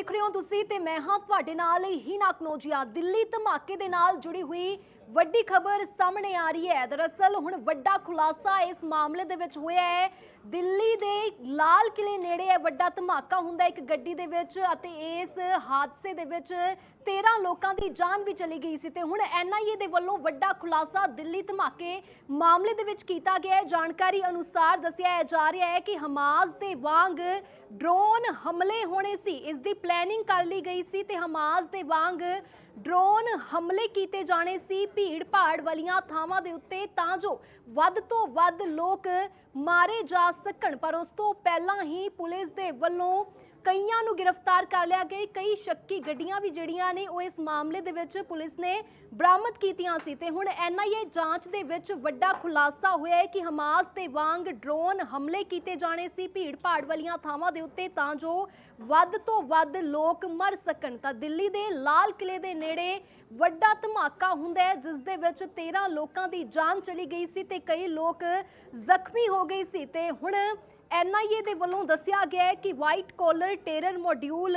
ਦੇਖ ਰਹੇ ਹੋ ਤੁਸੀਂ ਤੇ ਮੈਂ ਹਾਂ ਤੁਹਾਡੇ ਨਾਲ ਹੀ ਨਾਕਨੋਜੀਆ, ਦਿੱਲੀ ਧਮਾਕੇ ਦੇ ਨਾਲ ਜੁੜੀ ਹੋਈ ਵੱਡੀ ਖਬਰ ਸਾਹਮਣੇ ਆ ਰਹੀ ਹੈ। ਦਰਅਸਲ ਹੁਣ ਵੱਡਾ ਖੁਲਾਸਾ ਇਸ ਮਾਮਲੇ ਦੇ ਵਿੱਚ ਹੋਇਆ ਹੈ। ਦਿੱਲੀ ਦੇ ਲਾਲ ਕਿਲੇ ਨੇੜੇ ਇਹ ਵੱਡਾ ਧਮਾਕਾ ਹੁੰਦਾ ਇੱਕ ਗੱਡੀ ਦੇ ਵਿੱਚ ਅਤੇ ਇਸ ਹਾਦਸੇ ਦੇ ਵਿੱਚ 13 ਲੋਕਾਂ ਦੀ ਜਾਨ ਵੀ ਚਲੀ ਗਈ ਸੀ ਤੇ ਹੁਣ ਐਨਆਈਏ ਦੇ ਵੱਲੋਂ ਵੱਡਾ ਖੁਲਾਸਾ ਦਿੱਲੀ ਧਮਾਕੇ ਮਾਮਲੇ ਦੇ ਵਿੱਚ ਕੀਤਾ ਗਿਆ ਹੈ। ਜਾਣਕਾਰੀ ਅਨੁਸਾਰ ਦੱਸਿਆ ਜਾ ਰਿਹਾ ਹੈ ਕਿ ਹਮਾਸ ਦੇ ਵਾਂਗ ਡਰੋਨ ਹਮਲੇ ਹੋਣੇ ਸੀ। ਇਸ ਦੀ ਪਲੈਨਿੰਗ ਕਰ ਲਈ ਗਈ ਸੀ ਤੇ ਹਮਾਸ ਦੇ ਵਾਂਗ ਡਰੋਨ ਹਮਲੇ ਕੀਤੇ ਜਾਣੇ ਸੀ। ਭੀੜ ਭਾੜ ਵਾਲੀਆਂ ਥਾਵਾਂ ਦੇ ਉੱਤੇ ਤਾਂ ਜੋ ਵੱਧ ਤੋਂ ਵੱਧ ਲੋਕ ਮਾਰੇ ਜਾ ਸਕਣ, ਪਰ ਉਸ ਤੋਂ ਪਹਿਲਾਂ ਹੀ ਪੁਲਿਸ ਦੇ ਵੱਲੋਂ ਕਈਆਂ ਨੂੰ ਗ੍ਰਿਫਤਾਰ ਕਰ ਲਿਆ ਗਿਆ। ਕਈ ਸ਼ੱਕੀ ਗੱਡੀਆਂ ਵੀ ਜਿਹੜੀਆਂ ਨੇ, ਉਹ ਇਸ ਮਾਮਲੇ ਦੇ ਵਿੱਚ ਪੁਲਿਸ ਨੇ ਬਰਾਮਦ ਕੀਤੀਆਂ ਸੀ। ਤੇ ਹੁਣ ਐਨਆਈਏ ਜਾਂਚ ਦੇ ਵਿੱਚ ਵੱਡਾ ਖੁਲਾਸਾ ਹੋਇਆ ਹੈ ਕਿ ਹਮਾਸ ਦੇ ਵਾਂਗ ਡਰੋਨ ਹਮਲੇ ਕੀਤੇ ਜਾਣੇ ਸੀ। ਭੀੜ ਭਾੜ ਵਾਲੀਆਂ ਥਾਵਾਂ ਦੇ ਉੱਤੇ ਤਾਂ ਜੋ ਵੱਧ ਤੋਂ ਵੱਧ ਲੋਕ ਮਰ ਸਕਣ। ਤਾਂ ਦਿੱਲੀ ਦੇ ਲਾਲ ਕਿਲੇ ਦੇ ਨੇੜੇ ਵੱਡਾ ਧਮਾਕਾ ਹੁੰਦਾ ਹੈ, ਜਿਸ ਦੇ ਵਿੱਚ 13 ਲੋਕਾਂ ਦੀ ਜਾਨ ਚਲੀ ਗਈ ਸੀ ਤੇ ਕਈ ਲੋਕ ਜ਼ਖਮੀ ਹੋ ਗਏ ਸੀ। ਤੇ ਹੁਣ ਐਨਆਈਏ ਦੇ ਵੱਲੋਂ ਦੱਸਿਆ ਗਿਆ ਹੈ ਕਿ ਵਾਈਟ ਕਾਲਰ ਟੈਰਰ ਮੋਡਿਊਲ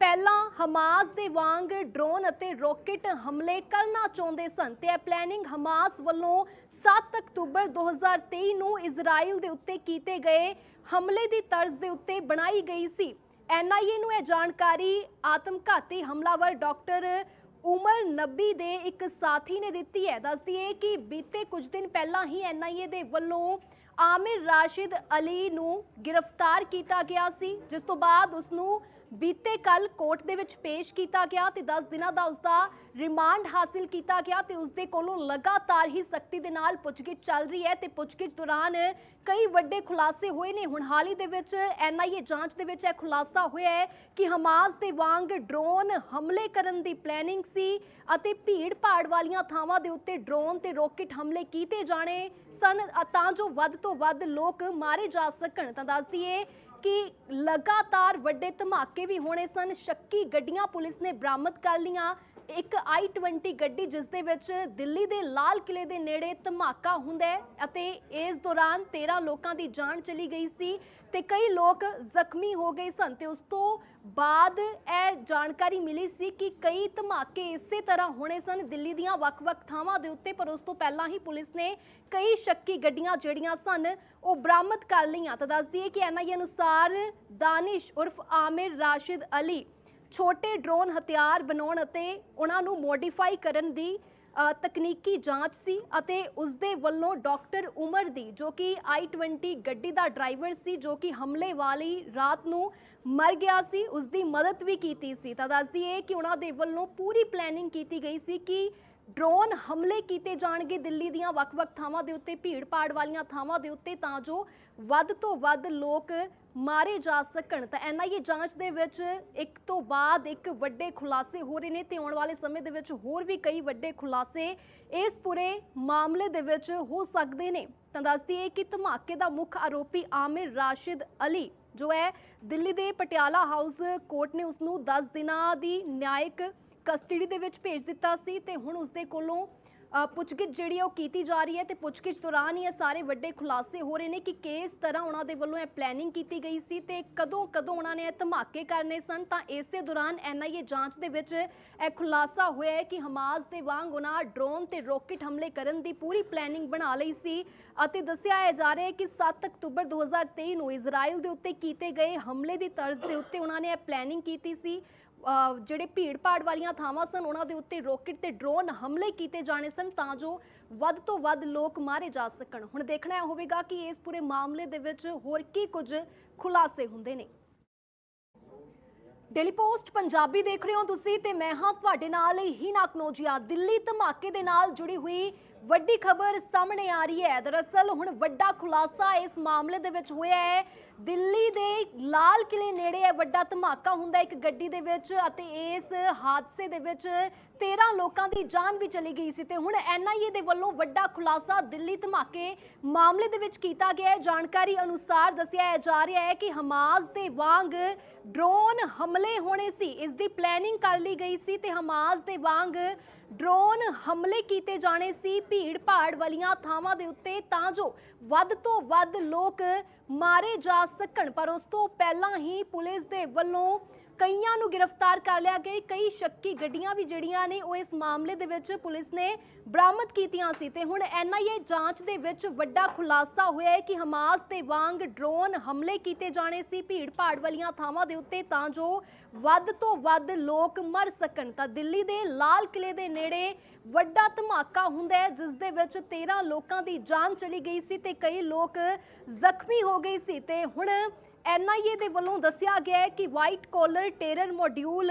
ਪਹਿਲਾਂ ਹਮਾਸ ਦੇ ਵਾਂਗ ਡਰੋਨ ਅਤੇ ਰੌਕਟ ਹਮਲੇ ਕਰਨਾ ਚਾਹੁੰਦੇ ਸਨ ਤੇ ਇਹ ਪਲੈਨਿੰਗ ਹਮਾਸ ਵੱਲੋਂ 7 ਅਕਤੂਬਰ 2023 ਨੂੰ ਇਜ਼ਰਾਈਲ ਦੇ ਉੱਤੇ ਕੀਤੇ ਗਏ ਹਮਲੇ ਦੀ ਤਰਜ਼ ਦੇ ਉੱਤੇ ਬਣਾਈ ਗਈ ਸੀ। ਐਨਆਈਏ ਨੂੰ ਇਹ ਜਾਣਕਾਰੀ ਆਤਮਘਾਤੀ ਹਮਲਾਵਰ ਡਾਕਟਰ ਉਮਰ ਨਬੀ ਦੇ ਇੱਕ ਸਾਥੀ ਨੇ ਦਿੱਤੀ ਹੈ। ਦੱਸਦੀ ਹੈ ਕਿ ਬੀਤੇ ਕੁਝ ਦਿਨ ਪਹਿਲਾਂ ਹੀ ਐਨਆਈਏ ਦੇ ਵੱਲੋਂ ਆਮਿਰ ਰਾਸ਼ਿਦ ਅਲੀ ਨੂੰ ਗ੍ਰਿਫਤਾਰ ਕੀਤਾ ਗਿਆ ਸੀ, ਜਿਸ ਤੋਂ ਬਾਅਦ ਉਸ ਨੂੰ ਬੀਤੇ ਕੱਲ ਕੋਰਟ ਦੇ ਵਿੱਚ ਪੇਸ਼ ਕੀਤਾ ਗਿਆ ਤੇ 10 ਦਿਨਾਂ ਦਾ ਉਸ ਦਾ ਰਿਮਾਂਡ ਹਾਸਿਲ ਕੀਤਾ ਗਿਆ ਤੇ ਉਸ ਦੇ ਕੋਲੋਂ ਲਗਾਤਾਰ ਹੀ ਸਖਤੀ ਦੇ ਨਾਲ ਪੁੱਛਗਿੱਛ ਚੱਲ ਰਹੀ ਹੈ ਤੇ ਪੁੱਛਗਿੱਛ ਦੌਰਾਨ ਕਈ ਵੱਡੇ ਖੁਲਾਸੇ ਹੋਏ ਨੇ। ਹੁਣ ਹਾਲ ਹੀ ਦੇ ਵਿੱਚ ਐਨਆਈਏ ਜਾਂਚ ਦੇ ਵਿੱਚ ਇਹ ਖੁਲਾਸਾ ਹੋਇਆ ਹੈ ਕਿ ਹਮਾਸ ਦੇ ਵਾਂਗ ਡਰੋਨ ਹਮਲੇ ਕਰਨ ਦੀ ਪਲੈਨਿੰਗ ਸੀ ਅਤੇ ਭੀੜ ਭਾੜ ਵਾਲੀਆਂ ਥਾਵਾਂ ਦੇ ਉੱਤੇ ਡਰੋਨ ਤੇ ਰੌਕਟ ਹਮਲੇ ਕੀਤੇ ਜਾਣੇ ਸਨ। ਤਾਂ ਜੋ ਵੱਧ ਤੋਂ ਵੱਧ ਲੋਕ ਮਾਰੇ ਜਾ ਸਕਣ। ਤਾਂ ਦੱਸ ਦਈਏ ਕਿ ਲਗਾਤਾਰ ਵੱਡੇ ਧਮਾਕੇ ਵੀ ਹੋਣੇ ਸਨ। ਸ਼ੱਕੀ ਗੱਡੀਆਂ ਪੁਲਿਸ ਨੇ ਬਰਾਮਦ ਕਰ ਲੀਆਂ ਇੱਕ i20 ਗੱਡੀ ਜਿਸ ਦੇ ਵਿੱਚ ਦਿੱਲੀ ਦੇ ਲਾਲ ਕਿਲੇ ਦੇ ਨੇੜੇ ਧਮਾਕਾ ਹੁੰਦਾ ਹੈ ਅਤੇ ਇਸ ਦੌਰਾਨ 13 ਲੋਕਾਂ ਦੀ ਜਾਨ ਚਲੀ ਗਈ ਸੀ ਤੇ ਕਈ ਲੋਕ ਜ਼ਖਮੀ ਹੋ ਗਏ ਸਨ ਤੇ ਉਸ ਤੋਂ ਬਾਅਦ ਇਹ ਜਾਣਕਾਰੀ ਮਿਲੀ ਸੀ ਕਿ ਕਈ ਧਮਾਕੇ ਇਸੇ ਤਰ੍ਹਾਂ ਹੋਣੇ ਸਨ। ਦਿੱਲੀ ਦੀਆਂ ਵੱਖ-ਵੱਖ ਥਾਵਾਂ ਦੇ ਉੱਤੇ, ਪਰ ਉਸ ਤੋਂ ਪਹਿਲਾਂ ਹੀ ਪੁਲਿਸ ਨੇ ਕਈ ਸ਼ੱਕੀ ਗੱਡੀਆਂ ਜਿਹੜੀਆਂ ਸਨ, ਉਹ ਬਰਾਮਦ ਕਰ ਲਈਆਂ। ਤਾਂ ਦੱਸਦੀ ਹੈ ਕਿ ਐਨਆਈਏ ਅਨੁਸਾਰ ਦਾਨਿਸ਼ ਉਰਫ ਆਮਿਰ ਰਾਸ਼ਿਦ ਅਲੀ ਛੋਟੇ ਡਰੋਨ ਹਥਿਆਰ ਬਣਾਉਣ ਅਤੇ ਉਹਨਾਂ ਨੂੰ ਮੋਡੀਫਾਈ ਕਰਨ ਦੀ ਤਕਨੀਕੀ ਜਾਂਚ ਸੀ ਅਤੇ ਉਸ ਦੇ ਵੱਲੋਂ ਡਾਕਟਰ ਉਮਰ ਦੀ, ਜੋ ਕਿ i20 ਗੱਡੀ ਦਾ ਡਰਾਈਵਰ ਸੀ, ਜੋ ਕਿ ਹਮਲੇ ਵਾਲੀ ਰਾਤ ਨੂੰ ਮਰ ਗਿਆ ਸੀ ਉਸ ਦੀ ਮਦਦ ਵੀ ਕੀਤੀ ਸੀ। ਤਾਂ ਦੱਸਦੀ ਹੈ ਕਿ ਉਹਨਾਂ ਦੇ ਵੱਲੋਂ ਪੂਰੀ ਪਲੈਨਿੰਗ ਕੀਤੀ ਗਈ ਸੀ ਕਿ ਡਰੋਨ ਹਮਲੇ ਕੀਤੇ ਜਾਣਗੇ ਦਿੱਲੀ ਦੀਆਂ ਵੱਖ-ਵੱਖ ਥਾਵਾਂ ਦੇ ਉੱਤੇ ਭੀੜ ਭਾੜ ਵਾਲੀਆਂ ਥਾਵਾਂ ਦੇ ਉੱਤੇ, ਤਾਂ ਜੋ ਵੱਧ ਤੋਂ ਵੱਧ ਲੋਕ ਮਾਰੇ ਜਾ ਸਕਣ। ਤਾਂ ਐਨਆਈਏ ਜਾਂਚ ਦੇ ਵਿੱਚ ਇੱਕ ਤੋਂ ਬਾਅਦ ਇੱਕ ਵੱਡੇ ਖੁਲਾਸੇ ਹੋ ਰਹੇ ਨੇ ਤੇ ਆਉਣ ਵਾਲੇ ਸਮੇਂ ਦੇ ਵਿੱਚ ਹੋਰ ਵੀ ਕਈ ਵੱਡੇ ਖੁਲਾਸੇ ਇਸ ਪੂਰੇ ਮਾਮਲੇ ਦੇ ਵਿੱਚ ਹੋ ਸਕਦੇ ਨੇ। ਤਾਂ ਦੱਸਦੀ ਹੈ ਕਿ ਧਮਾਕੇ ਦਾ ਮੁੱਖ ਆਰੋਪੀ ਆਮਿਰ ਰਾਸ਼ਿਦ ਅਲੀ, ਜੋ ਹੈ ਦਿੱਲੀ ਦੇ ਪਟਿਆਲਾ ਹਾਊਸ ਕੋਰਟ ਨੇ ਉਸ ਨੂੰ 10 ਦਿਨਾਂ ਦੀ ਨਿਆਇਕ ਕਸਟਡੀ ਦੇ ਵਿੱਚ ਭੇਜ ਦਿੱਤਾ ਸੀ ਤੇ ਹੁਣ ਉਸ ਦੇ ਕੋਲੋਂ ਪੁੱਛਗਿੱਛ ਜਿਹੜੀ ਹੈ ਉਹ ਕੀਤੀ ਜਾ ਰਹੀ ਹੈ ਤੇ ਪੁੱਛਗਿੱਛ ਦੌਰਾਨ ਹੀ ਇਹ ਸਾਰੇ ਵੱਡੇ ਖੁਲਾਸੇ ਹੋ ਰਹੇ ਨੇ ਕਿ ਕਿਸ ਤਰ੍ਹਾਂ ਉਹਨਾਂ ਦੇ ਵੱਲੋਂ ਇਹ ਪਲੈਨਿੰਗ ਕੀਤੀ ਗਈ ਸੀ ਤੇ ਕਦੋਂ ਕਦੋਂ ਉਹਨਾਂ ਨੇ ਇਹ ਧਮਾਕੇ ਕਰਨੇ ਸਨ? ਤਾਂ ਇਸੇ ਦੌਰਾਨ ਐਨਆਈਏ ਜਾਂਚ ਦੇ ਵਿੱਚ ਇਹ ਖੁਲਾਸਾ ਹੋਇਆ ਹੈ ਕਿ ਹਮਾਸ ਦੇ ਵਾਂਗ ਉਹਨਾਂ ਡਰੋਨ ਤੇ ਰੌਕਟ ਹਮਲੇ ਕਰਨ ਦੀ ਪੂਰੀ ਪਲੈਨਿੰਗ ਬਣਾ ਲਈ ਸੀ ਅਤੇ ਦੱਸਿਆ ਜਾ ਰਿਹਾ ਹੈ ਕਿ 7 ਅਕਤੂਬਰ 2023 ਨੂੰ ਇਜ਼ਰਾਈਲ ਦੇ ਉੱਤੇ ਕੀਤੇ ਗਏ ਹਮਲੇ ਦੀ ਤਰਜ਼ ਦੇ ਉੱਤੇ ਉਹਨਾਂ ਨੇ ਇਹ ਪਲੈਨਿੰਗ ਕੀਤੀ ਸੀ। ਜਿਹੜੇ ਭੀੜ ਭਾੜ ਵਾਲੀਆਂ ਥਾਵਾਂ ਸਨ, ਉਹਨਾਂ ਦੇ ਉੱਤੇ ਰੌਕਟ ਤੇ ਡਰੋਨ ਹਮਲੇ ਕੀਤੇ ਜਾਣੇ ਸਨ ਤਾਂ ਜੋ ਵੱਧ ਤੋਂ ਵੱਧ ਲੋਕ ਮਾਰੇ ਜਾ ਸਕਣ। ਹੁਣ ਦੇਖਣਾ ਹੋਵੇਗਾ ਕਿ ਇਸ ਪੂਰੇ ਮਾਮਲੇ ਦੇ ਵਿੱਚ ਹੋਰ ਕੀ ਕੁਝ ਖੁਲਾਸੇ ਹੁੰਦੇ ਨੇ। ਡੇਲੀ ਪੋਸਟ ਪੰਜਾਬੀ ਦੇਖ ਰਹੇ ਹੋ ਤੁਸੀਂ ਤੇ ਮੈਂ ਹਾਂ ਤੁਹਾਡੇ ਨਾਲ ਹੀ ਨਾਕਨੋਜੀਆ ਦਿੱਲੀ ਧਮਾਕੇ ਦੇ ਨਾਲ ਜੁੜੀ ਹੋਈ ਵੱਡੀ ਖਬਰ ਸਾਹਮਣੇ ਆ ਰਹੀ ਹੈ। ਦਰਅਸਲ ਹੁਣ ਵੱਡਾ ਖੁਲਾਸਾ ਇਸ ਮਾਮਲੇ ਦੇ ਵਿੱਚ ਹੋਇਆ ਹੈ। ਦਿੱਲੀ ਦੇ ਲਾਲ ਕਿਲੇ ਨੇੜੇ ਇਹ ਵੱਡਾ ਧਮਾਕਾ ਹੁੰਦਾ ਇੱਕ ਗੱਡੀ ਦੇ ਵਿੱਚ ਅਤੇ ਇਸ ਹਾਦਸੇ ਦੇ ਵਿੱਚ 13 ਲੋਕਾਂ ਦੀ ਜਾਨ ਵੀ ਚਲੀ ਗਈ ਸੀ ਤੇ ਹੁਣ ਐਨਆਈਏ ਦੇ ਵੱਲੋਂ ਵੱਡਾ ਖੁਲਾਸਾ ਦਿੱਲੀ ਧਮਾਕੇ ਮਾਮਲੇ ਦੇ ਵਿੱਚ ਕੀਤਾ ਗਿਆ ਹੈ। ਜਾਣਕਾਰੀ ਅਨੁਸਾਰ ਦੱਸਿਆ ਜਾ ਰਿਹਾ ਹੈ ਕਿ ਹਮਾਸ ਦੇ ਵਾਂਗ ਡਰੋਨ ਹਮਲੇ ਹੋਣੇ ਸੀ। ਇਸ ਦੀ ਪਲੈਨਿੰਗ ਕਰ ਲਈ ਗਈ ਸੀ ਤੇ ਹਮਾਸ ਦੇ ਵਾਂਗ ਡਰੋਨ ਹਮਲੇ ਕੀਤੇ ਜਾਣੇ ਸੀ ਭੀੜ ਭਾੜ ਵਾਲੀਆਂ ਥਾਵਾਂ ਦੇ ਉੱਤੇ, ਤਾਂ ਜੋ ਵੱਧ ਤੋਂ ਵੱਧ ਲੋਕ ਮਾਰੇ ਜਾ ਸਕਣ। ਪਰ ਉਸ ਤੋਂ ਪਹਿਲਾਂ ਹੀ ਪੁਲਿਸ ਦੇ ਵੱਲੋਂ ਕਈਆਂ ਨੂੰ ਗ੍ਰਿਫਤਾਰ ਕਰ ਲਿਆ ਗਿਆ। ਕਈ ਸ਼ੱਕੀ ਗੱਡੀਆਂ ਵੀ ਜਿਹੜੀਆਂ ਨੇ, ਉਹ ਇਸ ਮਾਮਲੇ ਦੇ ਵਿੱਚ ਪੁਲਿਸ ਨੇ ਬਰਾਮਦ ਕੀਤੀਆਂ ਸੀ। ਤੇ ਹੁਣ ਐਨਆਈਏ ਜਾਂਚ ਦੇ ਵਿੱਚ ਵੱਡਾ ਖੁਲਾਸਾ ਹੋਇਆ ਹੈ ਕਿ ਹਮਾਸ ਦੇ ਵਾਂਗ ਡਰੋਨ ਹਮਲੇ ਕੀਤੇ ਜਾਣੇ ਸੀ। ਭੀੜ ਭਾੜ ਵਾਲੀਆਂ ਥਾਵਾਂ ਦੇ ਉੱਤੇ ਤਾਂ ਜੋ ਵੱਧ ਤੋਂ ਵੱਧ ਲੋਕ ਮਰ ਸਕਣ। ਤਾਂ ਦਿੱਲੀ ਦੇ ਲਾਲ ਕਿਲੇ ਦੇ ਨੇੜੇ ਵੱਡਾ ਧਮਾਕਾ ਹੁੰਦਾ ਹੈ, ਜਿਸ ਦੇ ਵਿੱਚ 13 ਲੋਕਾਂ ਦੀ ਜਾਨ ਚਲੀ ਗਈ ਸੀ ਤੇ ਕਈ ਲੋਕ ਜ਼ਖਮੀ ਹੋ ਗਏ ਸੀ। ਤੇ ਹੁਣ ਐਨਆਈਏ ਦੇ ਵੱਲੋਂ ਦੱਸਿਆ ਗਿਆ ਹੈ ਕਿ ਵਾਈਟ ਕਾਲਰ ਟੈਰਰ ਮੋਡਿਊਲ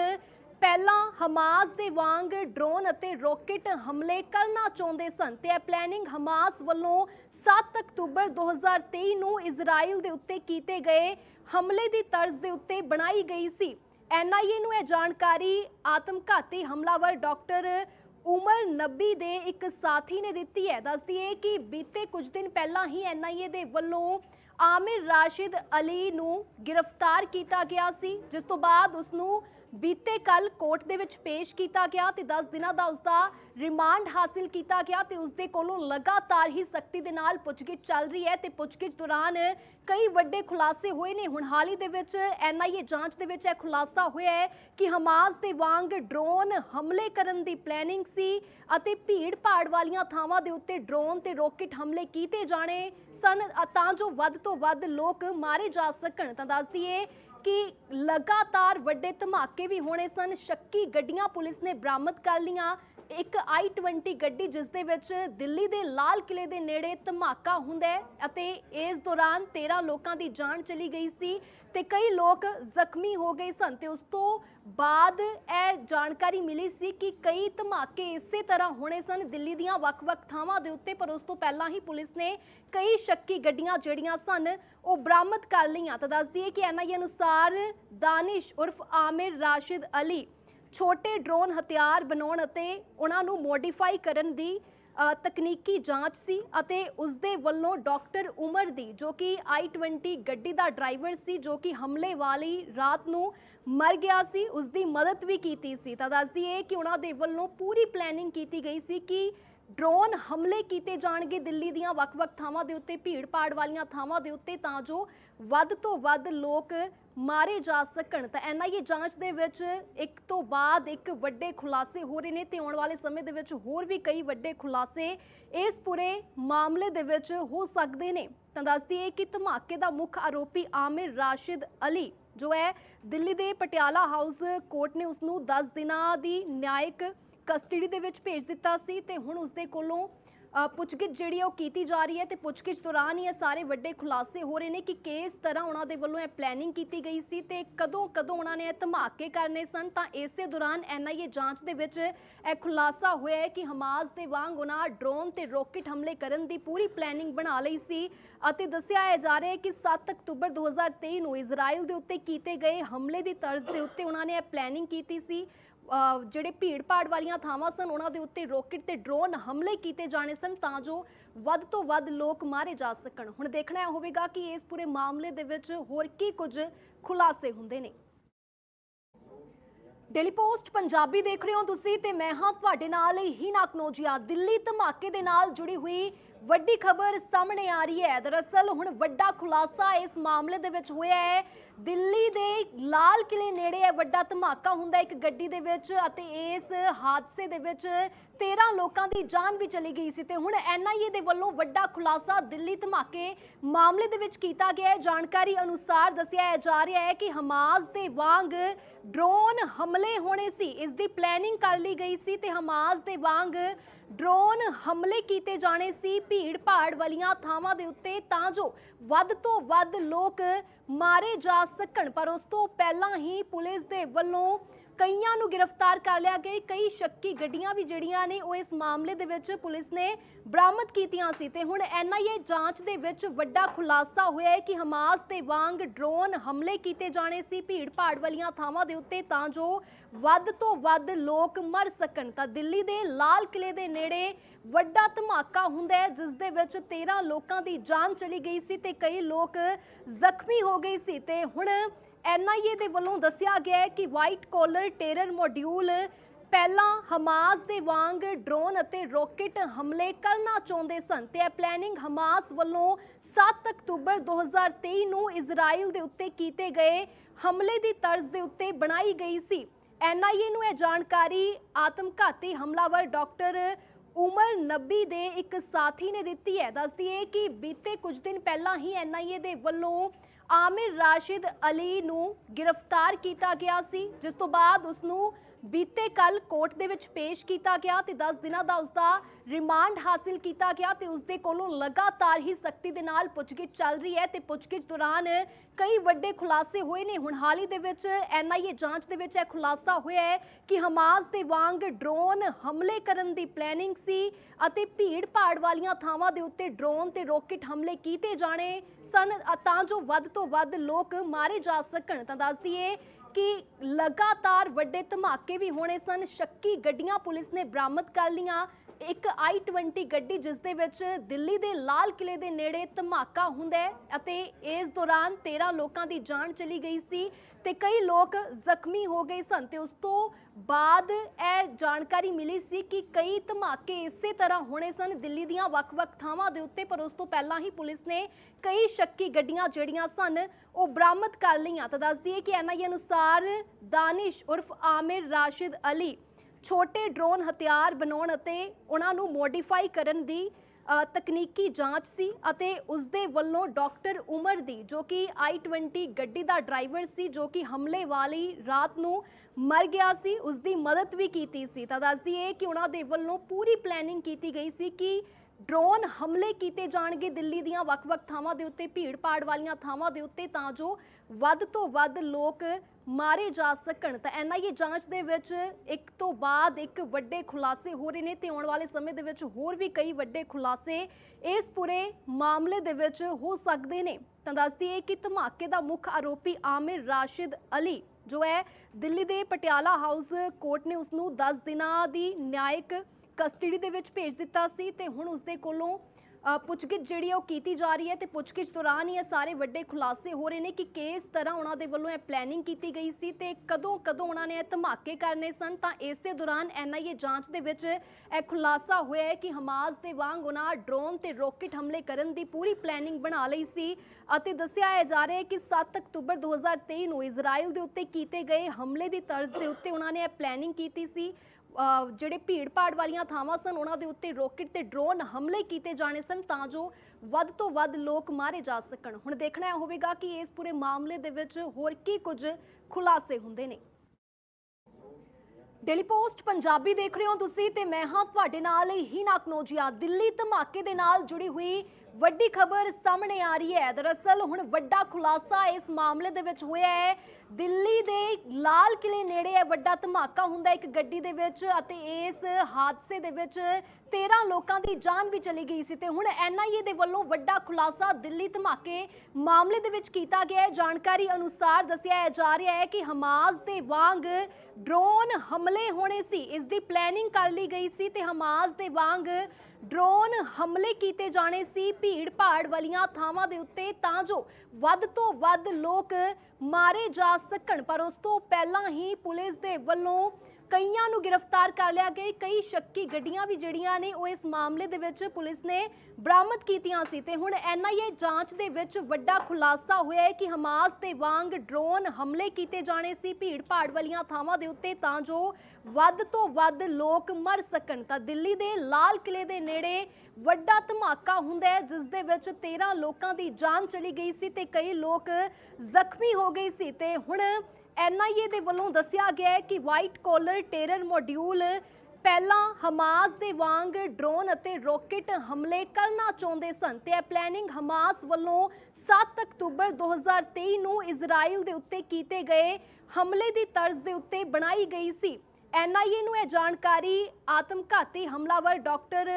ਪਹਿਲਾਂ ਹਮਾਸ ਦੇ ਵਾਂਗ ਡਰੋਨ ਅਤੇ ਰੌਕਟ ਹਮਲੇ ਕਰਨਾ ਚਾਹੁੰਦੇ ਸਨ ਤੇ ਇਹ ਪਲੈਨਿੰਗ ਹਮਾਸ ਵੱਲੋਂ 7 ਅਕਤੂਬਰ 2023 ਨੂੰ ਇਜ਼ਰਾਈਲ ਦੇ ਉੱਤੇ ਕੀਤੇ ਗਏ ਹਮਲੇ ਦੀ ਤਰਜ਼ ਦੇ ਉੱਤੇ ਬਣਾਈ ਗਈ ਸੀ। ਐਨਆਈਏ ਨੂੰ ਇਹ ਜਾਣਕਾਰੀ ਆਤਮਘਾਤੀ ਹਮਲਾਵਰ ਡਾਕਟਰ ਉਮਰ ਨਬੀ ਦੇ ਇੱਕ ਸਾਥੀ ਨੇ ਦਿੱਤੀ ਹੈ। ਦੱਸਦੀ ਹੈ ਕਿ ਬੀਤੇ ਕੁਝ ਦਿਨ ਪਹਿਲਾਂ ਹੀ ਐਨਆਈਏ ਦੇ ਵੱਲੋਂ ਆਮਿਰ ਰਾਸ਼ਿਦ ਅਲੀ ਨੂੰ ਗ੍ਰਿਫਤਾਰ ਕੀਤਾ ਗਿਆ ਸੀ, ਜਿਸ ਤੋਂ ਬਾਅਦ ਉਸ ਨੂੰ ਬੀਤੇ ਕੱਲ ਕੋਰਟ ਦੇ ਵਿੱਚ ਪੇਸ਼ ਕੀਤਾ ਗਿਆ ਤੇ 10 ਦਿਨਾਂ ਦਾ ਉਸ ਦਾ ਰਿਮਾਂਡ ਹਾਸਿਲ ਕੀਤਾ ਗਿਆ ਤੇ ਉਸ ਦੇ ਕੋਲੋਂ ਲਗਾਤਾਰ ਹੀ ਸਖਤੀ ਦੇ ਨਾਲ ਪੁੱਛਗਿੱਛ ਚੱਲ ਰਹੀ ਹੈ ਤੇ ਪੁੱਛਗਿੱਛ ਦੌਰਾਨ ਕਈ ਵੱਡੇ ਖੁਲਾਸੇ ਹੋਏ ਨੇ। ਹੁਣ ਹਾਲ ਹੀ ਦੇ ਵਿੱਚ ਐਨਆਈਏ ਜਾਂਚ ਦੇ ਵਿੱਚ ਇਹ ਖੁਲਾਸਾ ਹੋਇਆ ਹੈ ਕਿ ਹਮਾਸ ਦੇ ਵਾਂਗ ਡਰੋਨ ਹਮਲੇ ਕਰਨ ਦੀ ਪਲੈਨਿੰਗ ਸੀ ਅਤੇ ਭੀੜ ਭਾੜ ਵਾਲੀਆਂ ਥਾਵਾਂ ਦੇ ਉੱਤੇ ਡਰੋਨ ਤੇ ਰੌਕਟ ਹਮਲੇ ਕੀਤੇ ਜਾਣੇ ਸਨ। ਤਾਂ ਜੋ ਵੱਧ ਤੋਂ ਵੱਧ ਲੋਕ ਮਾਰੇ ਜਾ ਸਕਣ। ਤਾਂ ਦੱਸ ਦਈਏ ਕਿ ਲਗਾਤਾਰ ਵੱਡੇ ਧਮਾਕੇ ਵੀ ਹੋਣੇ ਸਨ। ਸ਼ੱਕੀ ਗੱਡੀਆਂ ਪੁਲਿਸ ਨੇ ਬਰਾਮਦ ਕਰ ਲੀਆਂ ਇੱਕ i20 ਗੱਡੀ ਜਿਸ ਦੇ ਵਿੱਚ ਦਿੱਲੀ ਦੇ ਲਾਲ ਕਿਲੇ ਦੇ ਨੇੜੇ ਧਮਾਕਾ ਹੁੰਦਾ ਹੈ ਅਤੇ ਇਸ ਦੌਰਾਨ 13 ਲੋਕਾਂ ਦੀ ਜਾਨ ਚਲੀ ਗਈ ਸੀ। ਤੇ ਕਈ ਲੋਕ ਜ਼ਖਮੀ ਹੋ ਗਏ ਸਨ ਤੇ ਉਸ ਤੋਂ ਬਾਅਦ ਇਹ ਜਾਣਕਾਰੀ ਮਿਲੀ ਸੀ ਕਿ ਕਈ ਧਮਾਕੇ ਇਸੇ ਤਰ੍ਹਾਂ ਹੋਣੇ ਸਨ, ਦਿੱਲੀ ਦੀਆਂ ਵੱਖ-ਵੱਖ ਥਾਵਾਂ ਦੇ ਉੱਤੇ, ਪਰ ਉਸ ਤੋਂ ਪਹਿਲਾਂ ਹੀ ਪੁਲਿਸ ਨੇ ਕਈ ਸ਼ੱਕੀ ਗੱਡੀਆਂ ਜਿਹੜੀਆਂ ਸਨ, ਉਹ ਬਰਾਮਦ ਕਰ ਲਈਆਂ। ਤਾਂ ਦੱਸਦੀ ਹੈ ਕਿ ਐਨਆਈਏ ਅਨੁਸਾਰ ਦਾਨਿਸ਼ ਉਰਫ ਆਮਿਰ ਰਾਸ਼ਿਦ ਅਲੀ ਛੋਟੇ ਡਰੋਨ ਹਥਿਆਰ ਬਣਾਉਣ ਅਤੇ ਉਹਨਾਂ ਨੂੰ ਮੋਡੀਫਾਈ ਕਰਨ ਦੀ ਤਕਨੀਕੀ ਜਾਂਚ ਸੀ ਅਤੇ ਉਸ ਦੇ ਵੱਲੋਂ ਡਾਕਟਰ ਉਮਰ ਦੀ, ਜੋ ਕਿ i20 ਗੱਡੀ ਦਾ ਡਰਾਈਵਰ ਸੀ, ਜੋ ਕਿ ਹਮਲੇ ਵਾਲੀ ਰਾਤ ਨੂੰ ਮਰ ਗਿਆ ਸੀ ਉਸ ਦੀ ਮਦਦ ਵੀ ਕੀਤੀ ਸੀ। ਤਾਂ ਦੱਸਦੀ ਹੈ ਕਿ ਉਹਨਾਂ ਦੇ ਵੱਲੋਂ ਪੂਰੀ ਪਲੈਨਿੰਗ ਕੀਤੀ ਗਈ ਸੀ ਕਿ ਡਰੋਨ ਹਮਲੇ ਕੀਤੇ ਜਾਣਗੇ ਦਿੱਲੀ ਦੀਆਂ ਵੱਖ-ਵੱਖ ਥਾਵਾਂ ਦੇ ਉੱਤੇ, ਭੀੜ-ਭਾੜ ਵਾਲੀਆਂ ਥਾਵਾਂ ਦੇ ਉੱਤੇ, ਤਾਂ ਜੋ ਵੱਧ ਤੋਂ ਵੱਧ ਲੋਕ ਮਾਰੇ ਜਾ ਸਕਣ। ਤਾਂ ਐਨਆਈਏ ਜਾਂਚ ਦੇ ਵਿੱਚ ਇੱਕ ਤੋਂ ਬਾਅਦ ਇੱਕ ਵੱਡੇ ਖੁਲਾਸੇ ਹੋ ਰਹੇ ਨੇ ਤੇ ਆਉਣ ਵਾਲੇ ਸਮੇਂ ਦੇ ਵਿੱਚ ਹੋਰ ਵੀ ਕਈ ਵੱਡੇ ਖੁਲਾਸੇ ਇਸ ਪੂਰੇ ਮਾਮਲੇ ਦੇ ਵਿੱਚ ਹੋ ਸਕਦੇ ਨੇ। ਤਾਂ ਦੱਸਦੀ ਹੈ ਕਿ ਧਮਾਕੇ ਦਾ ਮੁੱਖ ਆਰੋਪੀ ਆਮਿਰ ਰਾਸ਼ਿਦ ਅਲੀ, ਜੋ ਹੈ ਦਿੱਲੀ ਦੇ ਪਟਿਆਲਾ ਹਾਊਸ ਕੋਰਟ ਨੇ ਉਸ ਨੂੰ 10 ਦਿਨਾਂ ਦੀ ਨਿਆਇਕ ਕਸਟਡੀ ਦੇ ਵਿੱਚ ਭੇਜ ਦਿੱਤਾ ਸੀ ਤੇ ਹੁਣ ਉਸ ਦੇ ਕੋਲੋਂ ਪੁੱਛਗਿੱਛ ਜਿਹੜੀ ਹੈ ਉਹ ਕੀਤੀ ਜਾ ਰਹੀ ਹੈ ਤੇ ਪੁੱਛਗਿੱਛ ਦੌਰਾਨ ਹੀ ਇਹ ਸਾਰੇ ਵੱਡੇ ਖੁਲਾਸੇ ਹੋ ਰਹੇ ਨੇ ਕਿ ਕਿਸ ਤਰ੍ਹਾਂ ਉਹਨਾਂ ਦੇ ਵੱਲੋਂ ਇਹ ਪਲੈਨਿੰਗ ਕੀਤੀ ਗਈ ਸੀ ਤੇ ਕਦੋਂ ਕਦੋਂ ਉਹਨਾਂ ਨੇ ਇਹ ਧਮਾਕੇ ਕਰਨੇ ਸਨ? ਤਾਂ ਇਸੇ ਦੌਰਾਨ ਐਨਆਈਏ ਜਾਂਚ ਦੇ ਵਿੱਚ ਇਹ ਖੁਲਾਸਾ ਹੋਇਆ ਹੈ ਕਿ ਹਮਾਸ ਦੇ ਵਾਂਗ ਉਹਨਾਂ ਡਰੋਨ ਤੇ ਰੌਕਟ ਹਮਲੇ ਕਰਨ ਦੀ ਪੂਰੀ ਪਲੈਨਿੰਗ ਬਣਾ ਲਈ ਸੀ ਅਤੇ ਦੱਸਿਆ ਹੈ ਜਾ ਰਿਹਾ ਹੈ ਕਿ 7 ਅਕਤੂਬਰ 2023 ਨੂੰ ਇਜ਼ਰਾਈਲ ਦੇ ਉੱਤੇ ਕੀਤੇ ਗਏ ਹਮਲੇ ਦੀ ਤਰਜ਼ ਦੇ ਉੱਤੇ ਉਹਨਾਂ ਨੇ ਇਹ ਪਲੈਨਿੰਗ ਕੀਤੀ ਸੀ। ਜਿਹੜੇ ਭੀੜ ਭਾੜ ਵਾਲੀਆਂ ਥਾਵਾਂ ਸਨ, ਉਹਨਾਂ ਦੇ ਉੱਤੇ ਰੌਕਟ ਤੇ ਡਰੋਨ ਹਮਲੇ ਕੀਤੇ ਜਾਣੇ ਸਨ ਤਾਂ ਜੋ ਵੱਧ ਤੋਂ ਵੱਧ ਲੋਕ ਮਾਰੇ ਜਾ ਸਕਣ। ਹੁਣ ਦੇਖਣਾ ਹੋਵੇਗਾ ਕਿ ਇਸ ਪੂਰੇ ਮਾਮਲੇ ਦੇ ਵਿੱਚ ਹੋਰ ਕੀ ਕੁਝ ਖੁਲਾਸੇ ਹੁੰਦੇ ਨੇ। ਡੇਲੀ ਪੋਸਟ ਪੰਜਾਬੀ ਦੇਖ ਰਹੇ ਹੋ ਤੁਸੀਂ ਤੇ ਮੈਂ ਹਾਂ ਤੁਹਾਡੇ ਨਾਲ ਹੀ ਨਾਕਨੋਜੀਆ ਦਿੱਲੀ ਧਮਾਕੇ ਦੇ ਨਾਲ ਜੁੜੀ ਹੋਈ ਵੱਡੀ ਖਬਰ ਸਾਹਮਣੇ ਆ ਰਹੀ ਹੈ। ਦਰਅਸਲ ਹੁਣ ਵੱਡਾ ਖੁਲਾਸਾ ਇਸ ਮਾਮਲੇ ਦੇ ਵਿੱਚ ਹੋਇਆ ਹੈ। ਦਿੱਲੀ ਦੇ ਲਾਲ ਕਿਲੇ ਨੇੜੇ ਇਹ ਵੱਡਾ ਧਮਾਕਾ ਹੁੰਦਾ ਇੱਕ ਗੱਡੀ ਦੇ ਵਿੱਚ ਅਤੇ ਇਸ ਹਾਦਸੇ ਦੇ ਵਿੱਚ 13 ਲੋਕਾਂ ਦੀ ਜਾਨ ਵੀ ਚਲੀ ਗਈ ਸੀ ਤੇ ਹੁਣ ਐਨਆਈਏ ਦੇ ਵੱਲੋਂ ਵੱਡਾ ਖੁਲਾਸਾ ਦਿੱਲੀ ਧਮਾਕੇ ਮਾਮਲੇ ਦੇ ਵਿੱਚ ਕੀਤਾ ਗਿਆ ਹੈ। ਜਾਣਕਾਰੀ ਅਨੁਸਾਰ ਦੱਸਿਆ ਜਾ ਰਿਹਾ ਹੈ ਕਿ ਹਮਾਸ ਦੇ ਵਾਂਗ ਡਰੋਨ ਹਮਲੇ ਹੋਣੇ ਸੀ। ਇਸ ਦੀ ਪਲੈਨਿੰਗ ਕਰ ਲਈ ਗਈ ਸੀ ਤੇ ਹਮਾਸ ਦੇ ਵਾਂਗ ਡਰੋਨ ਹਮਲੇ ਕੀਤੇ ਜਾਣੇ ਸੀ ਭੀੜ ਭਾੜ ਵਾਲੀਆਂ ਥਾਵਾਂ ਦੇ ਉੱਤੇ, ਤਾਂ ਜੋ ਵੱਧ ਤੋਂ ਵੱਧ ਲੋਕ ਮਾਰੇ ਜਾ ਸਕਣ। ਪਰ ਉਸ ਤੋਂ ਪਹਿਲਾਂ ਹੀ ਪੁਲਿਸ ਦੇ ਵੱਲੋਂ ਕਈਆਂ ਨੂੰ ਗ੍ਰਿਫਤਾਰ ਕਰ ਲਿਆ ਗਿਆ। ਕਈ ਸ਼ੱਕੀ ਗੱਡੀਆਂ ਵੀ ਜਿਹੜੀਆਂ ਨੇ, ਉਹ ਇਸ ਮਾਮਲੇ ਦੇ ਵਿੱਚ ਪੁਲਿਸ ਨੇ ਬਰਾਮਦ ਕੀਤੀਆਂ ਸੀ। ਤੇ ਹੁਣ ਐਨਆਈਏ ਜਾਂਚ ਦੇ ਵਿੱਚ ਵੱਡਾ ਖੁਲਾਸਾ ਹੋਇਆ ਹੈ ਕਿ ਹਮਾਸ ਦੇ ਵਾਂਗ ਡਰੋਨ ਹਮਲੇ ਕੀਤੇ ਜਾਣੇ ਸੀ। ਭੀੜ ਭਾੜ ਵਾਲੀਆਂ ਥਾਵਾਂ ਦੇ ਉੱਤੇ ਤਾਂ ਜੋ ਵੱਧ ਤੋਂ ਵੱਧ ਲੋਕ ਮਰ ਸਕਣ। ਤਾਂ ਦਿੱਲੀ ਦੇ ਲਾਲ ਕਿਲੇ ਦੇ ਨੇੜੇ ਵੱਡਾ ਧਮਾਕਾ ਹੁੰਦਾ ਹੈ, ਜਿਸ ਦੇ ਵਿੱਚ 13 ਲੋਕਾਂ ਦੀ ਜਾਨ ਚਲੀ ਗਈ ਸੀ ਤੇ ਕਈ ਲੋਕ ਜ਼ਖਮੀ ਹੋ ਗਏ ਸੀ। ਤੇ ਹੁਣ ਐਨਆਈਏ ਦੇ ਵੱਲੋਂ ਦੱਸਿਆ ਗਿਆ ਹੈ ਕਿ ਵਾਈਟ ਕਾਲਰ ਟੈਰਰ ਮੋਡਿਊਲ ਪਹਿਲਾਂ ਹਮਾਸ ਦੇ ਵਾਂਗ ਡਰੋਨ ਅਤੇ ਰੌਕਟ ਹਮਲੇ ਕਰਨਾ ਚਾਹੁੰਦੇ ਸਨ ਤੇ ਇਹ ਪਲੈਨਿੰਗ ਹਮਾਸ ਵੱਲੋਂ 7 ਅਕਤੂਬਰ 2023 ਨੂੰ ਇਜ਼ਰਾਈਲ ਦੇ ਉੱਤੇ ਕੀਤੇ ਗਏ ਹਮਲੇ ਦੀ ਤਰਜ਼ ਦੇ ਉੱਤੇ ਬਣਾਈ ਗਈ ਸੀ। ਐਨਆਈਏ ਨੂੰ ਇਹ ਜਾਣਕਾਰੀ ਆਤਮਘਾਤੀ ਹਮਲਾਵਰ ਡਾਕਟਰ ਉਮਰ ਨਬੀ ਦੇ ਇੱਕ ਸਾਥੀ ਨੇ ਦਿੱਤੀ ਹੈ। ਦੱਸਦੀ ਹੈ ਕਿ ਬੀਤੇ ਕੁਝ ਦਿਨ ਪਹਿਲਾਂ ਹੀ ਐਨਆਈਏ ਦੇ ਵੱਲੋਂ ਆਮਿਰ ਰਾਸ਼ਿਦ ਅਲੀ ਨੂੰ ਗ੍ਰਿਫਤਾਰ ਕੀਤਾ ਗਿਆ ਸੀ, ਜਿਸ ਤੋਂ ਬਾਅਦ ਉਸ ਨੂੰ ਬੀਤੇ ਕੱਲ ਕੋਰਟ ਦੇ ਵਿੱਚ ਪੇਸ਼ ਕੀਤਾ ਗਿਆ ਤੇ 10 ਦਿਨਾਂ ਦਾ ਉਸ ਦਾ ਰਿਮਾਂਡ ਹਾਸਿਲ ਕੀਤਾ ਗਿਆ ਤੇ ਉਸ ਦੇ ਕੋਲੋਂ ਲਗਾਤਾਰ ਹੀ ਸਖਤੀ ਦੇ ਨਾਲ ਪੁੱਛਗਿੱਛ ਚੱਲ ਰਹੀ ਹੈ ਤੇ ਪੁੱਛਗਿੱਛ ਦੌਰਾਨ ਕਈ ਵੱਡੇ ਖੁਲਾਸੇ ਹੋਏ ਨੇ। ਹੁਣ ਹਾਲ ਹੀ ਦੇ ਵਿੱਚ ਐਨਆਈਏ ਜਾਂਚ ਦੇ ਵਿੱਚ ਇਹ ਖੁਲਾਸਾ ਹੋਇਆ ਹੈ ਕਿ ਹਮਾਸ ਦੇ ਵਾਂਗ ਡਰੋਨ ਹਮਲੇ ਕਰਨ ਦੀ ਪਲੈਨਿੰਗ ਸੀ ਅਤੇ ਭੀੜ ਭਾੜ ਵਾਲੀਆਂ ਥਾਵਾਂ ਦੇ ਉੱਤੇ ਡਰੋਨ ਤੇ ਰੋਕਟ ਹਮਲੇ ਕੀਤੇ ਜਾਣੇ ਸਨ। ਤਾਂ ਜੋ ਵੱਧ ਤੋਂ ਵੱਧ ਲੋਕ ਮਾਰੇ ਜਾ ਸਕਣ। ਤਾਂ ਦੱਸ ਦਈਏ ਕਿ ਲਗਾਤਾਰ ਵੱਡੇ ਧਮਾਕੇ ਵੀ ਹੋਣੇ ਸਨ। ਸ਼ੱਕੀ ਗੱਡੀਆਂ ਪੁਲਿਸ ਨੇ ਬਰਾਮਦ ਕਰ ਲੀਆਂ ਇੱਕ i20 ਗੱਡੀ ਜਿਸ ਦੇ ਵਿੱਚ ਦਿੱਲੀ ਦੇ ਲਾਲ ਕਿਲੇ ਦੇ ਨੇੜੇ ਧਮਾਕਾ ਹੁੰਦਾ ਹੈ ਅਤੇ ਇਸ ਦੌਰਾਨ 13 ਲੋਕਾਂ ਦੀ ਜਾਨ ਚਲੀ ਗਈ ਸੀ ਤੇ ਕਈ ਲੋਕ ਜ਼ਖਮੀ ਹੋ ਗਏ ਸਨ ਤੇ ਉਸ ਤੋਂ ਬਾਅਦ ਇਹ ਜਾਣਕਾਰੀ ਮਿਲੀ ਸੀ ਕਿ ਕਈ ਧਮਾਕੇ ਇਸੇ ਤਰ੍ਹਾਂ ਹੋਣੇ ਸਨ, ਦਿੱਲੀ ਦੀਆਂ ਵੱਖ-ਵੱਖ ਥਾਵਾਂ ਦੇ ਉੱਤੇ, ਪਰ ਉਸ ਤੋਂ ਪਹਿਲਾਂ ਹੀ ਪੁਲਿਸ ਨੇ ਕਈ ਸ਼ੱਕੀ ਗੱਡੀਆਂ ਜਿਹੜੀਆਂ ਸਨ, ਉਹ ਬਰਾਮਦ ਕਰ ਲਈਆਂ। ਤਾਂ ਦੱਸਦੀ ਹੈ ਕਿ ਐਨਆਈਏ ਅਨੁਸਾਰ ਦਾਨਿਸ਼ ਉਰਫ ਆਮਿਰ ਰਾਸ਼ਿਦ ਅਲੀ ਛੋਟੇ ਡਰੋਨ ਹਥਿਆਰ ਬਣਾਉਣ ਅਤੇ ਉਹਨਾਂ ਨੂੰ ਮੋਡੀਫਾਈ ਕਰਨ ਦੀ ਤਕਨੀਕੀ ਜਾਂਚ ਸੀ ਅਤੇ ਉਸ ਦੇ ਵੱਲੋਂ ਡਾਕਟਰ ਉਮਰ ਦੀ, ਜੋ ਕਿ i20 ਗੱਡੀ ਦਾ ਡਰਾਈਵਰ ਸੀ, ਜੋ ਕਿ ਹਮਲੇ ਵਾਲੀ ਰਾਤ ਨੂੰ ਮਰ ਗਿਆ ਸੀ ਉਸ ਦੀ ਮਦਦ ਵੀ ਕੀਤੀ ਸੀ। ਤਾਂ ਦੱਸਦੀ ਹੈ ਕਿ ਉਹਨਾਂ ਦੇ ਵੱਲੋਂ ਪੂਰੀ ਪਲੈਨਿੰਗ ਕੀਤੀ ਗਈ ਸੀ ਕਿ ਡਰੋਨ ਹਮਲੇ ਕੀਤੇ ਜਾਣਗੇ ਦਿੱਲੀ ਦੀਆਂ ਵੱਖ-ਵੱਖ ਥਾਵਾਂ ਦੇ ਉੱਤੇ, ਭੀੜ-ਭਾੜ ਵਾਲੀਆਂ ਥਾਵਾਂ ਦੇ ਉੱਤੇ, ਤਾਂ ਜੋ ਵੱਧ ਤੋਂ ਵੱਧ ਲੋਕ ਮਾਰੇ ਜਾ ਸਕਣ। ਤਾਂ ਐਨਆਈਏ ਜਾਂਚ ਦੇ ਵਿੱਚ ਇੱਕ ਤੋਂ ਬਾਅਦ ਇੱਕ ਵੱਡੇ ਖੁਲਾਸੇ ਹੋ ਰਹੇ ਨੇ ਤੇ ਆਉਣ ਵਾਲੇ ਸਮੇਂ ਦੇ ਵਿੱਚ ਹੋਰ ਵੀ ਕਈ ਵੱਡੇ ਖੁਲਾਸੇ ਇਸ ਪੂਰੇ ਮਾਮਲੇ ਦੇ ਵਿੱਚ ਹੋ ਸਕਦੇ ਨੇ। ਤਾਂ ਦੱਸਦੀ ਹੈ ਕਿ ਧਮਾਕੇ ਦਾ ਮੁੱਖ ਆਰੋਪੀ ਆਮਿਰ ਰਾਸ਼ਿਦ ਅਲੀ, ਜੋ ਹੈ ਦਿੱਲੀ ਦੇ ਪਟਿਆਲਾ ਹਾਊਸ ਕੋਰਟ ਨੇ ਉਸ ਨੂੰ 10 ਦਿਨਾਂ ਦੀ ਨਿਆਇਕ ਕਸਟਡੀ ਦੇ ਵਿੱਚ ਭੇਜ ਦਿੱਤਾ ਸੀ ਤੇ ਹੁਣ ਉਸ ਦੇ ਕੋਲੋਂ ਪੁੱਛਗਿੱਛ ਜਿਹੜੀ ਹੈ ਉਹ ਕੀਤੀ ਜਾ ਰਹੀ ਹੈ ਤੇ ਪੁੱਛਗਿੱਛ ਦੌਰਾਨ ਹੀ ਇਹ ਸਾਰੇ ਵੱਡੇ ਖੁਲਾਸੇ ਹੋ ਰਹੇ ਨੇ ਕਿ ਕਿਸ ਤਰ੍ਹਾਂ ਉਹਨਾਂ ਦੇ ਵੱਲੋਂ ਇਹ ਪਲੈਨਿੰਗ ਕੀਤੀ ਗਈ ਸੀ ਤੇ ਕਦੋਂ ਕਦੋਂ ਉਹਨਾਂ ਨੇ ਇਹ ਧਮਾਕੇ ਕਰਨੇ ਸਨ? ਤਾਂ ਇਸੇ ਦੌਰਾਨ ਐਨਆਈਏ ਜਾਂਚ ਦੇ ਵਿੱਚ ਇਹ ਖੁਲਾਸਾ ਹੋਇਆ ਹੈ ਕਿ ਹਮਾਸ ਦੇ ਵਾਂਗ ਉਹਨਾਂ ਡਰੋਨ ਤੇ ਰੋਕਟ ਹਮਲੇ ਕਰਨ ਦੀ ਪੂਰੀ ਪਲੈਨਿੰਗ ਬਣਾ ਲਈ ਸੀ ਅਤੇ ਦੱਸਿਆ ਹੈ ਜਾ ਰਿਹਾ ਹੈ ਕਿ 7 ਅਕਤੂਬਰ 2023 ਨੂੰ ਇਜ਼ਰਾਈਲ ਦੇ ਉੱਤੇ ਕੀਤੇ ਗਏ ਹਮਲੇ ਦੀ ਤਰਜ਼ ਦੇ ਉੱਤੇ ਉਹਨਾਂ ਨੇ ਇਹ ਪਲੈਨਿੰਗ ਕੀਤੀ ਸੀ ਜਿਹੜੇ ਭੀੜ-ਭਾੜ ਵਾਲੀਆਂ ਥਾਵਾਂ ਸਨ, ਉਹਨਾਂ ਦੇ ਉੱਤੇ ਰੋਕਟ ਤੇ ਡਰੋਨ ਹਮਲੇ ਕੀਤੇ ਜਾਣੇ ਸਨ ਤਾਂ ਜੋ ਵੱਧ ਤੋਂ ਵੱਧ ਲੋਕ ਮਾਰੇ ਜਾ ਸਕਣ। ਹੁਣ ਦੇਖਣਾ ਹੋਵੇਗਾ ਕਿ ਇਸ ਪੂਰੇ ਮਾਮਲੇ ਦੇ ਵਿੱਚ ਹੋਰ ਕੀ ਕੁਝ ਖੁਲਾਸੇ ਹੁੰਦੇ ਨੇ। ਡੇਲੀ ਪੋਸਟ ਪੰਜਾਬੀ ਦੇਖ ਰਹੇ ਹੋ ਤੁਸੀਂ ਤੇ ਮੈਂ ਹਾਂ ਤੁਹਾਡੇ ਨਾਲ ਹੀ ਨਾਕਨੋਜੀਆ ਦਿੱਲੀ ਧਮਾਕੇ ਦੇ ਨਾਲ ਜੁੜੀ ਹੋਈ ਵੱਡੀ ਖਬਰ ਸਾਹਮਣੇ ਆ ਰਹੀ ਹੈ। ਦਰਅਸਲ ਹੁਣ ਵੱਡਾ ਖੁਲਾਸਾ ਇਸ ਮਾਮਲੇ ਦੇ ਵਿੱਚ ਹੋਇਆ ਹੈ। ਦਿੱਲੀ ਦੇ ਲਾਲ ਕਿਲੇ ਨੇੜੇ ਇਹ ਵੱਡਾ ਧਮਾਕਾ ਹੁੰਦਾ ਇੱਕ ਗੱਡੀ ਦੇ ਵਿੱਚ ਅਤੇ ਇਸ ਹਾਦਸੇ ਦੇ ਵਿੱਚ 13 ਲੋਕਾਂ ਦੀ ਜਾਨ ਵੀ ਚਲੀ ਗਈ ਸੀ ਤੇ ਹੁਣ ਐਨਆਈਏ ਦੇ ਵੱਲੋਂ ਵੱਡਾ ਖੁਲਾਸਾ ਦਿੱਲੀ ਧਮਾਕੇ ਮਾਮਲੇ ਦੇ ਵਿੱਚ ਕੀਤਾ ਗਿਆ ਹੈ। ਜਾਣਕਾਰੀ ਅਨੁਸਾਰ ਦੱਸਿਆ ਜਾ ਰਿਹਾ ਹੈ ਕਿ ਹਮਾਸ ਦੇ ਵਾਂਗ ਡਰੋਨ ਹਮਲੇ ਹੋਣੇ ਸੀ। ਇਸ ਦੀ ਪਲੈਨਿੰਗ ਕਰ ਲਈ ਗਈ ਸੀ ਤੇ ਹਮਾਸ ਦੇ ਵਾਂਗ ਡਰੋਨ ਹਮਲੇ ਕੀਤੇ ਜਾਣੇ ਸੀ ਭੀੜ ਭਾੜ ਵਾਲੀਆਂ ਥਾਵਾਂ ਦੇ ਉੱਤੇ, ਤਾਂ ਜੋ ਵੱਧ ਤੋਂ ਵੱਧ ਲੋਕ ਮਾਰੇ ਜਾ ਸਕਣ। ਪਰ ਉਸ ਤੋਂ ਪਹਿਲਾਂ ਹੀ ਪੁਲਿਸ ਦੇ ਵੱਲੋਂ ਕਈਆਂ ਨੂੰ ਗ੍ਰਿਫਤਾਰ ਕਰ ਲਿਆ ਗਿਆ। ਕਈ ਸ਼ੱਕੀ ਗੱਡੀਆਂ ਵੀ ਜਿਹੜੀਆਂ ਨੇ, ਉਹ ਇਸ ਮਾਮਲੇ ਦੇ ਵਿੱਚ ਪੁਲਿਸ ਨੇ ਬਰਾਮਦ ਕੀਤੀਆਂ ਸੀ। ਤੇ ਹੁਣ ਐਨਆਈਏ ਜਾਂਚ ਦੇ ਵਿੱਚ ਵੱਡਾ ਖੁਲਾਸਾ ਹੋਇਆ ਹੈ ਕਿ ਹਮਾਸ ਦੇ ਵਾਂਗ ਡਰੋਨ ਹਮਲੇ ਕੀਤੇ ਜਾਣੇ ਸੀ। ਭੀੜ ਭਾੜ ਵਾਲੀਆਂ ਥਾਵਾਂ ਦੇ ਉੱਤੇ ਤਾਂ ਜੋ ਵੱਧ ਤੋਂ ਵੱਧ ਲੋਕ ਮਰ ਸਕਣ। ਤਾਂ ਦਿੱਲੀ ਦੇ ਲਾਲ ਕਿਲੇ ਦੇ ਨੇੜੇ ਵੱਡਾ ਧਮਾਕਾ ਹੁੰਦਾ ਹੈ, ਜਿਸ ਦੇ ਵਿੱਚ 13 ਲੋਕਾਂ ਦੀ ਜਾਨ ਚਲੀ ਗਈ ਸੀ ਤੇ ਕਈ ਲੋਕ ਜ਼ਖਮੀ ਹੋ ਗਏ ਸੀ। ਤੇ ਹੁਣ ਐਨਆਈਏ ਦੇ ਵੱਲੋਂ ਦੱਸਿਆ ਗਿਆ ਹੈ ਕਿ ਵਾਈਟ ਕਾਲਰ ਟੈਰਰ ਮੋਡਿਊਲ ਪਹਿਲਾਂ ਹਮਾਸ ਦੇ ਵਾਂਗ ਡਰੋਨ ਅਤੇ ਰੋਕਟ ਹਮਲੇ ਕਰਨਾ ਚਾਹੁੰਦੇ ਸਨ ਤੇ ਇਹ ਪਲੈਨਿੰਗ ਹਮਾਸ ਵੱਲੋਂ 7 ਅਕਤੂਬਰ 2023 ਨੂੰ ਇਜ਼ਰਾਈਲ ਦੇ ਉੱਤੇ ਕੀਤੇ ਗਏ ਹਮਲੇ ਦੀ ਤਰਜ਼ ਦੇ ਉੱਤੇ ਬਣਾਈ ਗਈ ਸੀ। ਐਨਆਈਏ ਨੂੰ ਇਹ ਜਾਣਕਾਰੀ ਆਤਮਘਾਤੀ ਹਮਲਾਵਰ ਡਾਕਟਰ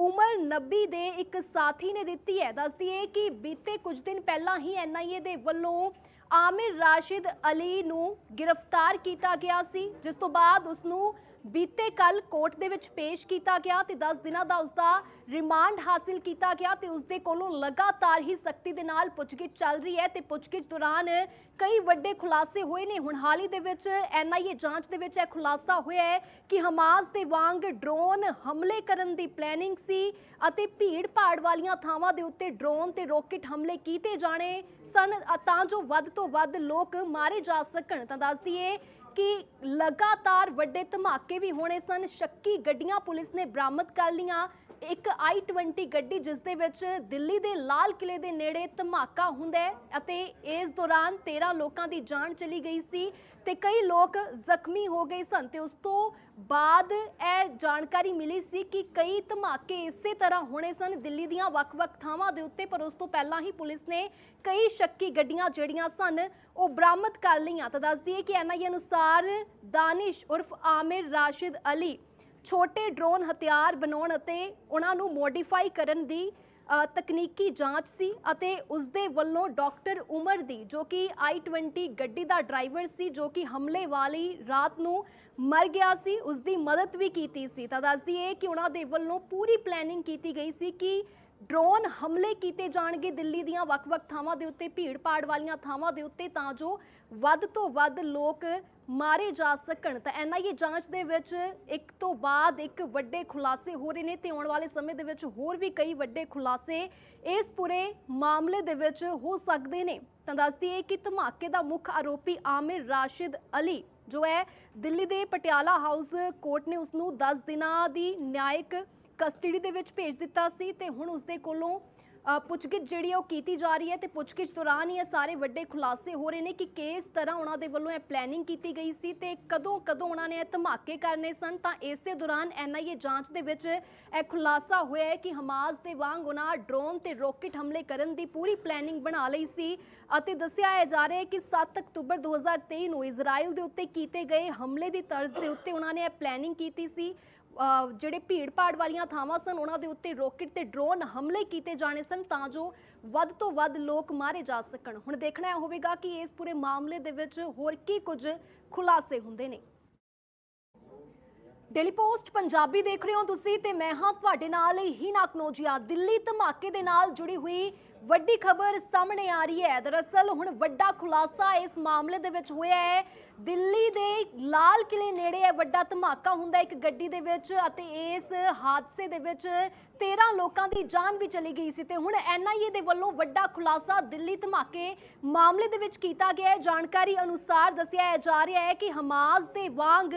ਉਮਰ ਨਬੀ ਦੇ ਇੱਕ ਸਾਥੀ ਨੇ ਦਿੱਤੀ ਹੈ। ਦੱਸਦੀ ਹੈ ਕਿ ਬੀਤੇ ਕੁਝ ਦਿਨ ਪਹਿਲਾਂ ਹੀ ਐਨਆਈਏ ਦੇ ਵੱਲੋਂ ਆਮਿਰ ਰਾਸ਼ਿਦ ਅਲੀ ਨੂੰ ਗ੍ਰਿਫਤਾਰ ਕੀਤਾ ਗਿਆ ਸੀ, ਜਿਸ ਤੋਂ ਬਾਅਦ ਉਸ ਨੂੰ ਬੀਤੇ ਕੱਲ ਕੋਰਟ ਦੇ ਵਿੱਚ ਪੇਸ਼ ਕੀਤਾ ਗਿਆ ਤੇ 10 ਦਿਨਾਂ ਦਾ ਉਸਦਾ ਰਿਮਾਂਡ ਹਾਸਿਲ ਕੀਤਾ ਗਿਆ ਤੇ ਉਸਦੇ ਕੋਲੋਂ ਲਗਾਤਾਰ ਹੀ ਸਖਤੀ ਦੇ ਨਾਲ ਪੁੱਛਗਿੱਛ ਚੱਲ ਰਹੀ ਹੈ ਤੇ ਪੁੱਛਗਿੱਛ ਦੌਰਾਨ ਕਈ ਵੱਡੇ ਖੁਲਾਸੇ ਹੋਏ ਨੇ। ਹੁਣ ਹਾਲ ਹੀ ਦੇ ਵਿੱਚ ਐਨਆਈਏ ਜਾਂਚ ਦੇ ਵਿੱਚ ਇਹ ਖੁਲਾਸਾ ਹੋਇਆ ਹੈ ਕਿ ਹਮਾਸ ਦੇ ਵਾਂਗ ਡਰੋਨ ਹਮਲੇ ਕਰਨ ਦੀ ਪਲੈਨਿੰਗ ਸੀ ਅਤੇ ਭੀੜ ਭਾੜ ਵਾਲੀਆਂ ਥਾਵਾਂ ਦੇ ਉੱਤੇ ਡਰੋਨ ਤੇ ਰੋਕਟ ਹਮਲੇ ਕੀਤੇ ਜਾਣੇ ਸਨ। ਤਾਂ ਜੋ ਵੱਧ ਤੋਂ ਵੱਧ ਲੋਕ ਮਾਰੇ ਜਾ ਸਕਣ। ਤਾਂ ਦੱਸ ਦਈਏ ਕਿ ਲਗਾਤਾਰ ਵੱਡੇ ਧਮਾਕੇ ਵੀ ਹੋਣੇ ਸਨ। ਸ਼ੱਕੀ ਗੱਡੀਆਂ ਪੁਲਿਸ ਨੇ ਬਰਾਮਦ ਕਰ ਲੀਆਂ ਇੱਕ i20 ਗੱਡੀ ਜਿਸ ਦੇ ਵਿੱਚ ਦਿੱਲੀ ਦੇ ਲਾਲ ਕਿਲੇ ਦੇ ਨੇੜੇ ਧਮਾਕਾ ਹੁੰਦਾ ਹੈ ਅਤੇ ਇਸ ਦੌਰਾਨ 13 ਲੋਕਾਂ ਦੀ ਜਾਨ ਚਲੀ ਗਈ ਸੀ ਤੇ ਕਈ ਲੋਕ ਜ਼ਖਮੀ ਹੋ ਗਏ ਸਨ ਤੇ ਉਸ ਤੋਂ ਬਾਅਦ ਇਹ ਜਾਣਕਾਰੀ ਮਿਲੀ ਸੀ ਕਿ ਕਈ ਧਮਾਕੇ ਇਸੇ ਤਰ੍ਹਾਂ ਹੋਣੇ ਸਨ ਦਿੱਲੀ ਦੀਆਂ ਵੱਖ-ਵੱਖ ਥਾਵਾਂ ਦੇ ਉੱਤੇ, ਪਰ ਉਸ ਤੋਂ ਪਹਿਲਾਂ ਹੀ ਪੁਲਿਸ ਨੇ ਕਈ ਸ਼ੱਕੀ ਗੱਡੀਆਂ ਜਿਹੜੀਆਂ ਸਨ ਉਹ ਬਰਾਮਦ ਕਰ ਲਈਆਂ। ਤਾਂ ਦੱਸ ਦਈਏ ਕਿ ਐਨਆਈਏ ਅਨੁਸਾਰ ਦਾਨਿਸ਼ ਉਰਫ ਆਮਿਰ ਰਾਸ਼ਿਦ ਅਲੀ ਛੋਟੇ ਡਰੋਨ ਹਥਿਆਰ ਬਣਾਉਣ ਅਤੇ ਉਹਨਾਂ ਨੂੰ ਮੋਡੀਫਾਈ ਕਰਨ ਦੀ ਤਕਨੀਕੀ ਜਾਂਚ ਸੀ ਅਤੇ ਉਸ ਦੇ ਵੱਲੋਂ ਡਾਕਟਰ ਉਮਰ ਦੀ, ਜੋ ਕਿ i20 ਗੱਡੀ ਦਾ ਡਰਾਈਵਰ ਸੀ, ਜੋ ਕਿ ਹਮਲੇ ਵਾਲੀ ਰਾਤ ਨੂੰ ਮਰ ਗਿਆ ਸੀ ਉਸ ਦੀ ਮਦਦ ਵੀ ਕੀਤੀ ਸੀ। ਤਾਂ ਦੱਸ ਦਈਏ ਕਿ ਉਹਨਾਂ ਦੇ ਵੱਲੋਂ ਪੂਰੀ ਪਲੈਨਿੰਗ ਕੀਤੀ ਗਈ ਸੀ ਕਿ ਡਰੋਨ ਹਮਲੇ ਕੀਤੇ ਜਾਣਗੇ ਦਿੱਲੀ ਦੀਆਂ ਵੱਖ-ਵੱਖ ਥਾਵਾਂ ਦੇ ਉੱਤੇ, ਭੀੜ-ਭਾੜ ਵਾਲੀਆਂ ਥਾਵਾਂ ਦੇ ਉੱਤੇ, ਤਾਂ ਜੋ ਵੱਧ ਤੋਂ ਵੱਧ ਲੋਕ ਮਾਰੇ ਜਾ ਸਕਣ। ਤਾਂ ਐਨਆਈਏ ਜਾਂਚ ਦੇ ਵਿੱਚ ਇੱਕ ਤੋਂ ਬਾਅਦ ਇੱਕ ਵੱਡੇ ਖੁਲਾਸੇ ਹੋ ਰਹੇ ਨੇ ਤੇ ਆਉਣ ਵਾਲੇ ਸਮੇਂ ਦੇ ਵਿੱਚ ਹੋਰ ਵੀ ਕਈ ਵੱਡੇ ਖੁਲਾਸੇ ਇਸ ਪੂਰੇ ਮਾਮਲੇ ਦੇ ਵਿੱਚ ਹੋ ਸਕਦੇ ਨੇ। ਤਾਂ ਦੱਸਦੀ ਹੈ ਕਿ ਧਮਾਕੇ ਦਾ ਮੁੱਖ ਆਰੋਪੀ ਆਮਿਰ ਰਾਸ਼ਿਦ ਅਲੀ, ਜੋ ਹੈ ਦਿੱਲੀ ਦੇ ਪਟਿਆਲਾ ਹਾਊਸ ਕੋਰਟ ਨੇ ਉਸ ਨੂੰ 10 ਦਿਨਾਂ ਦੀ ਨਿਆਇਕ ਕਸਟਡੀ ਦੇ ਵਿੱਚ ਭੇਜ ਦਿੱਤਾ ਸੀ ਤੇ ਹੁਣ ਉਸ ਦੇ ਕੋਲੋਂ ਪੁੱਛਗਿੱਛ ਜਿਹੜੀ ਉਹ ਕੀਤੀ ਜਾ ਰਹੀ ਹੈ ਤੇ ਪੁੱਛਗਿੱਛ ਦੌਰਾਨ ਹੀ ਇਹ ਸਾਰੇ ਵੱਡੇ ਖੁਲਾਸੇ ਹੋ ਰਹੇ ਨੇ ਕਿ ਕਿਸ ਤਰ੍ਹਾਂ ਉਹਨਾਂ ਦੇ ਵੱਲੋਂ ਇਹ ਪਲੈਨਿੰਗ ਕੀਤੀ ਗਈ ਸੀ ਤੇ ਕਦੋਂ ਕਦੋਂ ਉਹਨਾਂ ਨੇ ਇਹ ਧਮਾਕੇ ਕਰਨੇ ਸਨ? ਤਾਂ ਇਸੇ ਦੌਰਾਨ ਐਨਆਈਏ ਜਾਂਚ ਦੇ ਵਿੱਚ ਇਹ ਖੁਲਾਸਾ ਹੋਇਆ ਹੈ ਕਿ ਹਮਾਸ ਦੇ ਵਾਂਗ ਉਹਨਾਂ ਡਰੋਨ ਤੇ ਰੋਕਟ ਹਮਲੇ ਕਰਨ ਦੀ ਪੂਰੀ ਪਲੈਨਿੰਗ ਬਣਾ ਲਈ ਸੀ ਅਤੇ ਦੱਸਿਆ ਹੈ ਜਾ ਰਿਹਾ ਹੈ ਕਿ 7 ਅਕਤੂਬਰ 2023 ਨੂੰ ਇਜ਼ਰਾਈਲ ਦੇ ਉੱਤੇ ਕੀਤੇ ਗਏ ਹਮਲੇ ਦੀ ਤਰਜ਼ ਦੇ ਉੱਤੇ ਉਹਨਾਂ ਨੇ ਇਹ ਪਲੈਨਿੰਗ ਕੀਤੀ ਸੀ। ਜਿਹੜੇ ਭੀੜ-ਭਾੜ ਵਾਲੀਆਂ ਥਾਵਾਂ ਸਨ, ਉਹਨਾਂ ਦੇ ਉੱਤੇ ਰੋਕਟ ਤੇ ਡਰੋਨ ਹਮਲੇ ਕੀਤੇ ਜਾਣੇ ਸਨ ਤਾਂ ਜੋ ਵੱਧ ਤੋਂ ਵੱਧ ਲੋਕ ਮਾਰੇ ਜਾ ਸਕਣ। ਹੁਣ ਦੇਖਣਾ ਹੋਵੇਗਾ ਕਿ ਇਸ ਪੂਰੇ ਮਾਮਲੇ ਦੇ ਵਿੱਚ ਹੋਰ ਕੀ ਕੁਝ ਖੁਲਾਸੇ ਹੁੰਦੇ ਨੇ। ਡੇਲੀ ਪੋਸਟ ਪੰਜਾਬੀ ਦੇਖ ਰਹੇ ਹੋ ਤੁਸੀਂ ਤੇ ਮੈਂ ਹਾਂ ਤੁਹਾਡੇ ਨਾਲ ਹੀ ਨਾਕਨੋਜੀਆ ਦਿੱਲੀ ਧਮਾਕੇ ਦੇ ਨਾਲ ਜੁੜੀ ਹੋਈ ਵੱਡੀ ਖਬਰ ਸਾਹਮਣੇ ਆ ਰਹੀ ਹੈ। ਦਰਅਸਲ ਹੁਣ ਵੱਡਾ ਖੁਲਾਸਾ ਇਸ ਮਾਮਲੇ ਦੇ ਵਿੱਚ ਹੋਇਆ ਹੈ ਦਿੱਲੀ ਦੇ ਲਾਲ ਕਿਲੇ ਨੇੜੇ ਇਹ ਵੱਡਾ ਧਮਾਕਾ ਹੁੰਦਾ ਇੱਕ ਗੱਡੀ ਦੇ ਵਿੱਚ ਅਤੇ ਇਸ ਹਾਦਸੇ ਦੇ ਵਿੱਚ 13 ਲੋਕਾਂ ਦੀ ਜਾਨ ਵੀ ਚਲੀ ਗਈ ਸੀ ਤੇ ਹੁਣ ਐਨਆਈਏ ਦੇ ਵੱਲੋਂ ਵੱਡਾ ਖੁਲਾਸਾ ਦਿੱਲੀ ਧਮਾਕੇ ਮਾਮਲੇ ਦੇ ਵਿੱਚ ਕੀਤਾ ਗਿਆ ਹੈ। ਜਾਣਕਾਰੀ ਅਨੁਸਾਰ ਦੱਸਿਆ ਜਾ ਰਿਹਾ ਹੈ ਕਿ ਹਮਾਸ ਦੇ ਵਾਂਗ